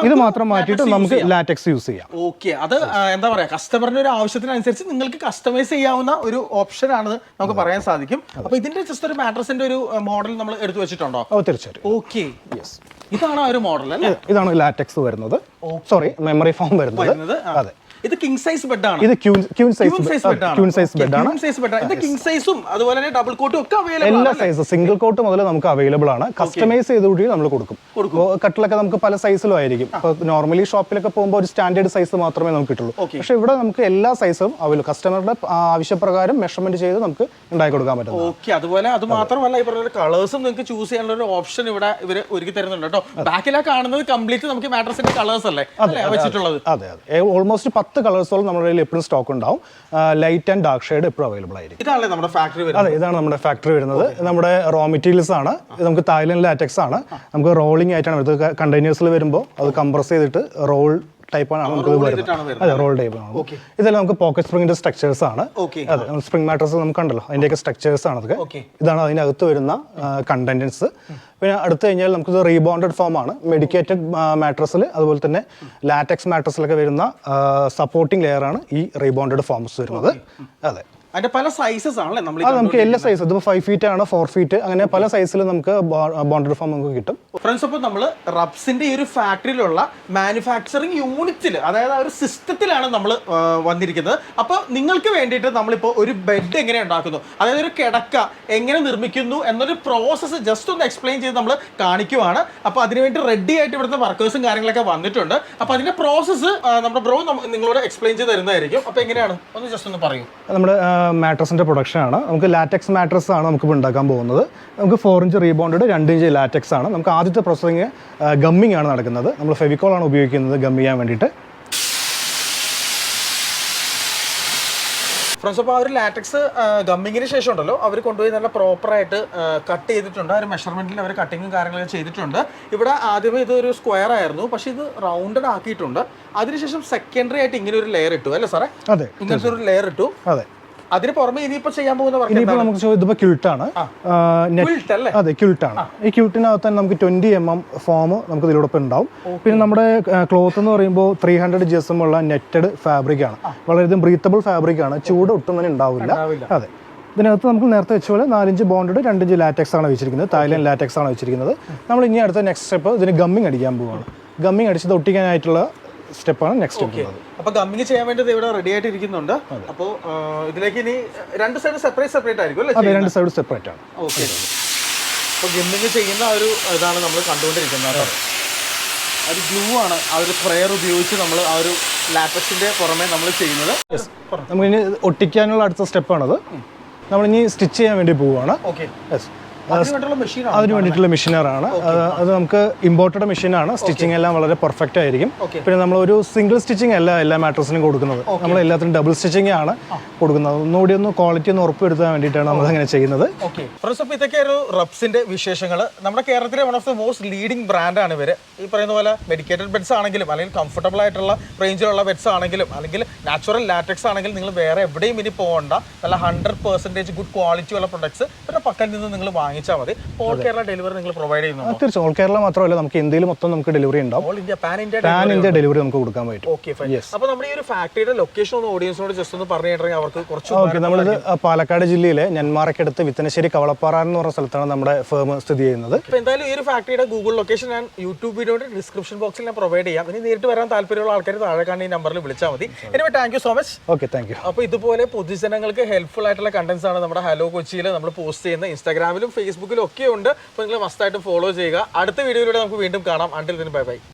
ഇത് മാത്രം മാറ്റിയിട്ട് നമുക്ക് ലാറ്റക്സ് യൂസ് ചെയ്യാം. ഓക്കെ അത് എന്താ പറയാ കസ്റ്റമറിന്റെ ഒരു ആവശ്യത്തിനനുസരിച്ച് നിങ്ങൾക്ക് കസ്റ്റമൈസ് ചെയ്യാവുന്ന ഒരു ഓപ്ഷൻ ആണ് നമുക്ക് പറയാൻ സാധിക്കും. അപ്പൊ ഇതിന്റെ ജസ്റ്റ് ഒരു മാട്രസിന്റെ ഒരു മോഡൽ നമ്മൾ എടുത്തു വെച്ചിട്ടുണ്ടോ? തീർച്ചയായിട്ടും. ഓക്കെ യെസ് ഇതാണ് ഒരു മോഡൽ അല്ലേ? ഇതാണ് ലാറ്റക്സ് വരുന്നത്. സോറി മെമ്മറി ഫോം വരുന്നത്. വരുന്നത് അതെ. ഇത് കിങ് സൈസ് ബെഡ് ആണ്. ഇത് queen size queen size bed ആണ്. ക്യൂൻ സൈസ് ബെഡ് ആണ്. ക്യൂൺ സൈസ് ബെഡ് ആണ്. ഇത് കിങ് സൈസും അതുപോലെ തന്നെ ഡബിൾ കോട്ടും ഒക്കെ അവൈലബിൾ എല്ലാ സൈസ് സിംഗിൾ കോട്ട് മുതൽ നമുക്ക് അവൈലബിൾ ആണ്. കസ്റ്റമൈസ് ചെയ്ത് കൂടി നമ്മൾ കൊടുക്കും. കട്ടിലൊക്കെ നമുക്ക് പല സൈസിലും ആയിരിക്കും. നോർമലി ഷോപ്പിലൊക്കെ പോകുമ്പോൾ ഒരു സ്റ്റാൻഡേർഡ് സൈസ് മാത്രമേ നമുക്ക് കിട്ടുള്ളൂ. പക്ഷെ ഇവിടെ നമുക്ക് എല്ലാ സൈസും അവൈലബിൾ കസ്റ്റമറുടെ ആവശ്യപ്രകാരം മെഷർമെന്റ് ചെയ്ത് നമുക്ക് ഉണ്ടാക്കി കൊടുക്കാൻ പറ്റും ഓക്കെ അതുപോലെ അത് മാത്രമല്ല ഈ പറഞ്ഞ കളേഴ്സും നിങ്ങൾക്ക് ചൂസ് ചെയ്യാനുള്ള ഒരു ഓപ്ഷൻ ഇവിടെ ഇവർ ഒരുക്കി തരുന്നുണ്ട് കേട്ടോ. ബാക്കിലാ കാണുന്നത് കംപ്ലീറ്റ് നമുക്ക് മാട്രസിന്റെ കളേഴ്സ് അല്ലേ? അല്ലേ വെച്ചിട്ടുള്ളത്? അതെ അതെ. ഓൾമോസ്റ്റ് പത്ത് കളേഴ്സോളം നമ്മുടെ കയ്യിൽ എപ്പോഴും സ്റ്റോക്ക് ഉണ്ടാവും. ലൈറ്റ് ആൻഡ് ഡാർക്ക് ഷെയ്ഡ് എപ്പോഴും അവൈലബിൾ ആയിരിക്കും. ഇതാണല്ലേ നമ്മുടെ ഫാക്ടറി അതെ ഇതാണ് നമ്മുടെ ഫാക്ടറി വരുന്നത്. നമ്മുടെ റോ മെറ്റീരിയൽസ് ആണ്. ഇത് നമുക്ക് തായ്ലൻഡ് ലാറ്റക്സ് ആണ്. നമുക്ക് റോളിംഗ് ആയിട്ടാണ് വരുന്നത്. കണ്ടെയ്നേഴ്സിൽ വരുമ്പോൾ അത് കംപ്രസ് ചെയ്തിട്ട് റോൾ ടൈപ്പാണ് നമുക്ക് വരുന്നത്. അതെ റോൾ ടൈപ്പ് ആണ്. ഇതെല്ലാം നമുക്ക് പോക്കറ്റ് സ്പ്രിങ്ങിന്റെ സ്ട്രക്ചേഴ്സ് ആണ്. അതെ സ്പ്രിംഗ് മാട്രസ് നമുക്ക് കണ്ടല്ലോ അതിന്റെയൊക്കെ സ്ട്രക്ചേഴ്സ് ആണ് അതൊക്കെ. ഇതാണ് അതിനകത്ത് വരുന്ന കണ്ടന്റൻസ് പിന്നെ അടുത്ത് കഴിഞ്ഞാൽ നമുക്കിത് റീബോണ്ടഡ് ഫോം ആണ്. മെഡിക്കേറ്റഡ് മാട്രസിൽ അതുപോലെ തന്നെ ലാറ്റക്സ് മാട്രസിലൊക്കെ വരുന്ന സപ്പോർട്ടിംഗ് ലെയർ ആണ് ഈ റീബോണ്ടഡ് ഫോംസ് വരുന്നത്. അതെ. അതിന്റെ പല സൈസസ് ആണല്ലേ നമ്മൾ അത് നമുക്ക് എല്ലാ സൈസ് ഇതിപ്പോൾ ഫൈവ് ഫീറ്റ് ആണ് ഫോർ ഫീറ്റ് അങ്ങനെ പല സൈസിൽ നമുക്ക് ബോണ്ടഡ് ഫോം നമുക്ക് കിട്ടും. ഫ്രണ്ട്സ് അപ്പോൾ നമ്മൾ റബ്സിന്റെ ഈ ഒരു ഫാക്ടറിയിലുള്ള മാനുഫാക്ചറിങ് യൂണിറ്റിൽ അതായത് ആ ഒരു സിസ്റ്റത്തിലാണ് നമ്മൾ വന്നിരിക്കുന്നത്. അപ്പോൾ നിങ്ങൾക്ക് വേണ്ടിയിട്ട് നമ്മളിപ്പോൾ ഒരു ബെഡ് എങ്ങനെ ഉണ്ടാക്കുന്നു? അതായത് ഒരു കിടക്ക എങ്ങനെ നിർമ്മിക്കുന്നു എന്നൊരു പ്രോസസ്സ് ജസ്റ്റ് ഒന്ന് എക്സ്പ്ലെയിൻ ചെയ്ത് നമ്മൾ കാണിക്കുവാണ്. അപ്പോൾ അതിനുവേണ്ടി റെഡി ആയിട്ട് ഇവിടുത്തെ വർക്കേഴ്സും കാര്യങ്ങളൊക്കെ വന്നിട്ടുണ്ട്. അപ്പോൾ അതിന്റെ പ്രോസസ്സ് നമ്മുടെ ബ്രോ നിങ്ങളോട് എക്സ്പ്ലെയിൻ ചെയ്ത് തരുന്നതായിരിക്കും. അപ്പോൾ എങ്ങനെയാണ്? ഒന്ന് ജസ്റ്റ് ഒന്ന് പറയൂ. നമ്മുടെ മാട്രസിന്റെ പ്രൊഡക്ഷൻ ആണ്. നമുക്ക് ലാറ്റക്സ് മാട്രസ് ആണ് നമുക്ക് ഉണ്ടാക്കാൻ പോകുന്നത്. നമുക്ക് ഫോർ ഇഞ്ച് റീബോണ്ടഡ് രണ്ട് ഇഞ്ച് ലാറ്റക്സ് ആണ്. നമുക്ക് ആദ്യത്തെ പ്രോസസ്സിങ് ഗമ്മിങ് ആണ് നടക്കുന്നത്. നമ്മൾ ഫെവിക്കോൾ ആണ് ഉപയോഗിക്കുന്നത് ഗം ചെയ്യാൻ വേണ്ടിയിട്ട്. ഫ്രണ്ട്സ് അപ്പോൾ ആ ഒരു ലാറ്റക്സ് ഗമ്മിങ്ങിന് ശേഷം ഉണ്ടല്ലോ. അവർ കൊണ്ടുപോയി നല്ല പ്രോപ്പറായിട്ട് കട്ട് ചെയ്തിട്ടുണ്ട്. ആ ഒരു മെഷർമെന്റിൽ അവർ കട്ടിങ്ങും കാര്യങ്ങളൊക്കെ ചെയ്തിട്ടുണ്ട്. ഇവിടെ ആദ്യമേ ഇതൊരു സ്ക്വയർ ആയിരുന്നു. പക്ഷേ ഇത് റൗണ്ടഡ് ആക്കിയിട്ടുണ്ട്. അതിനുശേഷം സെക്കൻഡറി ആയിട്ട് ഇങ്ങനെ ഒരു ലെയർ ഇട്ടു. അല്ലേ സാറേ? അതെ ഇങ്ങനത്തെ ഒരു ലെയർ ഇട്ടു. അതെ. അതിന് പുറമെ ഇനിയിപ്പോ ചെയ്യാൻ പോകുന്ന ഇനിയിപ്പോൾ നമുക്ക് ഇതിപ്പോൾ ക്യൂട്ടാണ്? അതെ ക്യൂട്ടാണ് ഈ ക്യൂട്ടിനകത്ത് തന്നെ നമുക്ക് ട്വന്റി എം എം ഫോം നമുക്ക് ഇതിലൂടെ ഉണ്ടാവും. പിന്നെ നമ്മുടെ ക്ലോത്ത് എന്ന് പറയുമ്പോൾ three hundred G S M ഉള്ള നെറ്റഡ് ഫാബ്രിക് ആണ്. വളരെയധികം ബ്രീത്തബിൾ ഫാബ്രിക് ആണ്. ചൂട് ഒട്ടും തന്നെ ഉണ്ടാവില്ല. അതെ. ഇതിനകത്ത് നമുക്ക് നേരത്തെ വെച്ച പോലെ നാലഞ്ച് ബോണ്ടഡ് രണ്ടിഞ്ച് ലാറ്റക്സ് ആണ് വെച്ചിരിക്കുന്നത്. തായ്ലൻഡ് ലാറ്റക്സ് ആണ് വെച്ചിരിക്കുന്നത്. നമ്മൾ ഇനി അടുത്ത നെക്സ്റ്റ് സ്റ്റെപ്പ് ഇതിന് ഗമ്മിങ് അടിക്കാൻ പോവുകയാണ് ഗമ്മിങ് അടിച്ചത് ഒട്ടിക്കാനായിട്ടുള്ള സ്റ്റെപ്പാണ് നെക്സ്റ്റ് സ്റ്റെപ്പ് അപ്പൊ ഗമ്മിങ് ചെയ്യാൻ വേണ്ടി ഇവിടെ റെഡി ആയിട്ട് ഇരിക്കുന്നുണ്ട്. അപ്പോൾ ഇതിലേക്ക് ഇനി രണ്ട് സൈഡ് സെപ്പറേറ്റ് സെപ്പറേറ്റ് ആയിരിക്കും അല്ലേ രണ്ട് സൈഡ് സെപ്പറേറ്റ് ആണ്. ഓക്കെ അപ്പോൾ ഗമ്മിങ് ചെയ്യുന്ന ഒരു ഇതാണ് നമ്മൾ കണ്ടുകൊണ്ടിരിക്കുന്നത് അത്. ഒരു ഗ്ലൂ ആണ്. ആ ഒരു സ്പ്രെയർ ഉപയോഗിച്ച് നമ്മൾ ആ ഒരു ലാപ്പസിന്റെ പുറമെ നമ്മൾ ചെയ്യുന്നത്. നമുക്ക് ഇനി ഒട്ടിക്കാനുള്ള അടുത്ത സ്റ്റെപ്പാണത് ഇനി സ്റ്റിച്ച് ചെയ്യാൻ വേണ്ടി പോവുകയാണ്. ഓക്കെ യെസ് അതിന് വേണ്ടിയിട്ടുള്ള മെഷീനറാണ് അത് നമുക്ക് ഇമ്പോർട്ടഡ് മെഷീനാണ് സ്റ്റിച്ചിങ് എല്ലാം വളരെ പെർഫെക്റ്റ് ആയിരിക്കും. പിന്നെ നമ്മൾ ഒരു സിംഗിൾ സ്റ്റിച്ചിങ് അല്ല എല്ലാ മാട്രസിനും കൊടുക്കുന്നത്. നമ്മൾ എല്ലാത്തിനും ഡബിൾ സ്റ്റിച്ചിങ് ആണ് കൊടുക്കുന്നത്. ഒന്നുകൂടി ഒന്ന് ക്വാളിറ്റി ഒന്ന് ഉറപ്പുവരുത്താൻ വേണ്ടിയിട്ടാണ് നമ്മൾ അങ്ങനെ ചെയ്യുന്നത്. ഫ്രണ്ട്സ് ഇതൊക്കെ ഒരു റബ്സിന്റെ വിശേഷങ്ങൾ. നമ്മുടെ കേരളത്തിലെ one of the most leading ബ്രാൻഡാണ് ഇവർ. ഈ പറയുന്ന പോലെ മെഡിക്കേറ്റഡ് ബെഡ്സ് ആണെങ്കിലും അല്ലെങ്കിൽ കംഫർട്ടബിൾ ആയിട്ടുള്ള റേഞ്ചിലുള്ള ബെഡ്സ് ആണെങ്കിലും അല്ലെങ്കിൽ നാച്ചുറൽ ലാറ്റക്സ് ആണെങ്കിലും നിങ്ങൾ വേറെ എവിടെയും ഇനി പോകണ്ട. നല്ല ഹൺഡ്രഡ് പെർസെന്റേജ് ഗുഡ് ക്വാളിറ്റി ഉള്ള പ്രൊഡക്ട്സ് ഇവരുടെ പക്കൽ നിന്ന് നിങ്ങൾ വാങ്ങിച്ചാൽ മതി. ഓൾ കേരള ഡെലിവറി നിങ്ങൾ പ്രൊവൈഡ് ചെയ്യുന്നുണ്ടോ? തീർച്ചയായും. ഓൾ കേരള മാത്രമല്ല നമുക്ക് ഇന്ത്യയിൽ മൊത്തം നമുക്ക് ഡെലിവറി ഉണ്ടാവും. All India pan India pan India delivery നമുക്ക് കൊടുക്കാൻ പറ്റും. ഓക്കെ ഫൈൻ അപ്പോൾ നമ്മുടെ ഈ ഒരു ഫാക്ടറിയുടെ ലൊക്കേഷൻ ഒന്ന് ഓഡിയൻസിനോട് ജസ്റ്റ് ഒന്ന് പറഞ്ഞു കഴിഞ്ഞാൽ അവർക്ക് കുറച്ച് ഓക്കെ നമ്മളിത് പാലക്കാട് ജില്ലയിലെ നെന്മാറയ്ക്കടുത്ത് വിത്തനശ്ശേരി കവളപ്പാറ എന്ന് പറഞ്ഞ സ്ഥലത്താണ് നമ്മുടെ ഫേം സ്ഥിതി ചെയ്യുന്നത്. അപ്പോൾ എന്തായാലും ഈ ഒരു ഫാക്ടറിയുടെ ഗൂഗിൾ ലൊക്കേഷൻ ഞാൻ യൂട്യൂബ് വീഡിയോയുടെ ഡിസ്ക്രിപ്ഷൻ ബോക്സിൽ ഞാൻ പ്രൊവൈഡ് ചെയ്യാം. ഇനി നേരിട്ട് വരാൻ താല്പര്യമുള്ള ആൾക്കാർ താഴെ കാണുന്ന ഈ നമ്പറിൽ വിളിച്ചാൽ മതി. Anyway thank you so much okay thank you അപ്പോൾ ഇതുപോലെ പൊതുജനങ്ങൾക്ക് ഹെൽപ്ഫുൾ ആയിട്ടുള്ള കണ്ടന്റ്സ് ആണ് നമ്മുടെ ഹലോ കൊച്ചിയിൽ നമ്മൾ പോസ്റ്റ് ചെയ്യുന്ന ഇൻസ്റ്റാഗ്രാമിലും ഫേസ്ബുക്കിലും ഒക്കെ ഉണ്ട് അപ്പോൾ നിങ്ങൾ മസ്റ്റായിട്ട് ഫോളോ ചെയ്യുക. അടുത്ത വീഡിയോയിലൂടെ നമുക്ക് വീണ്ടും കാണാം. Until bye bye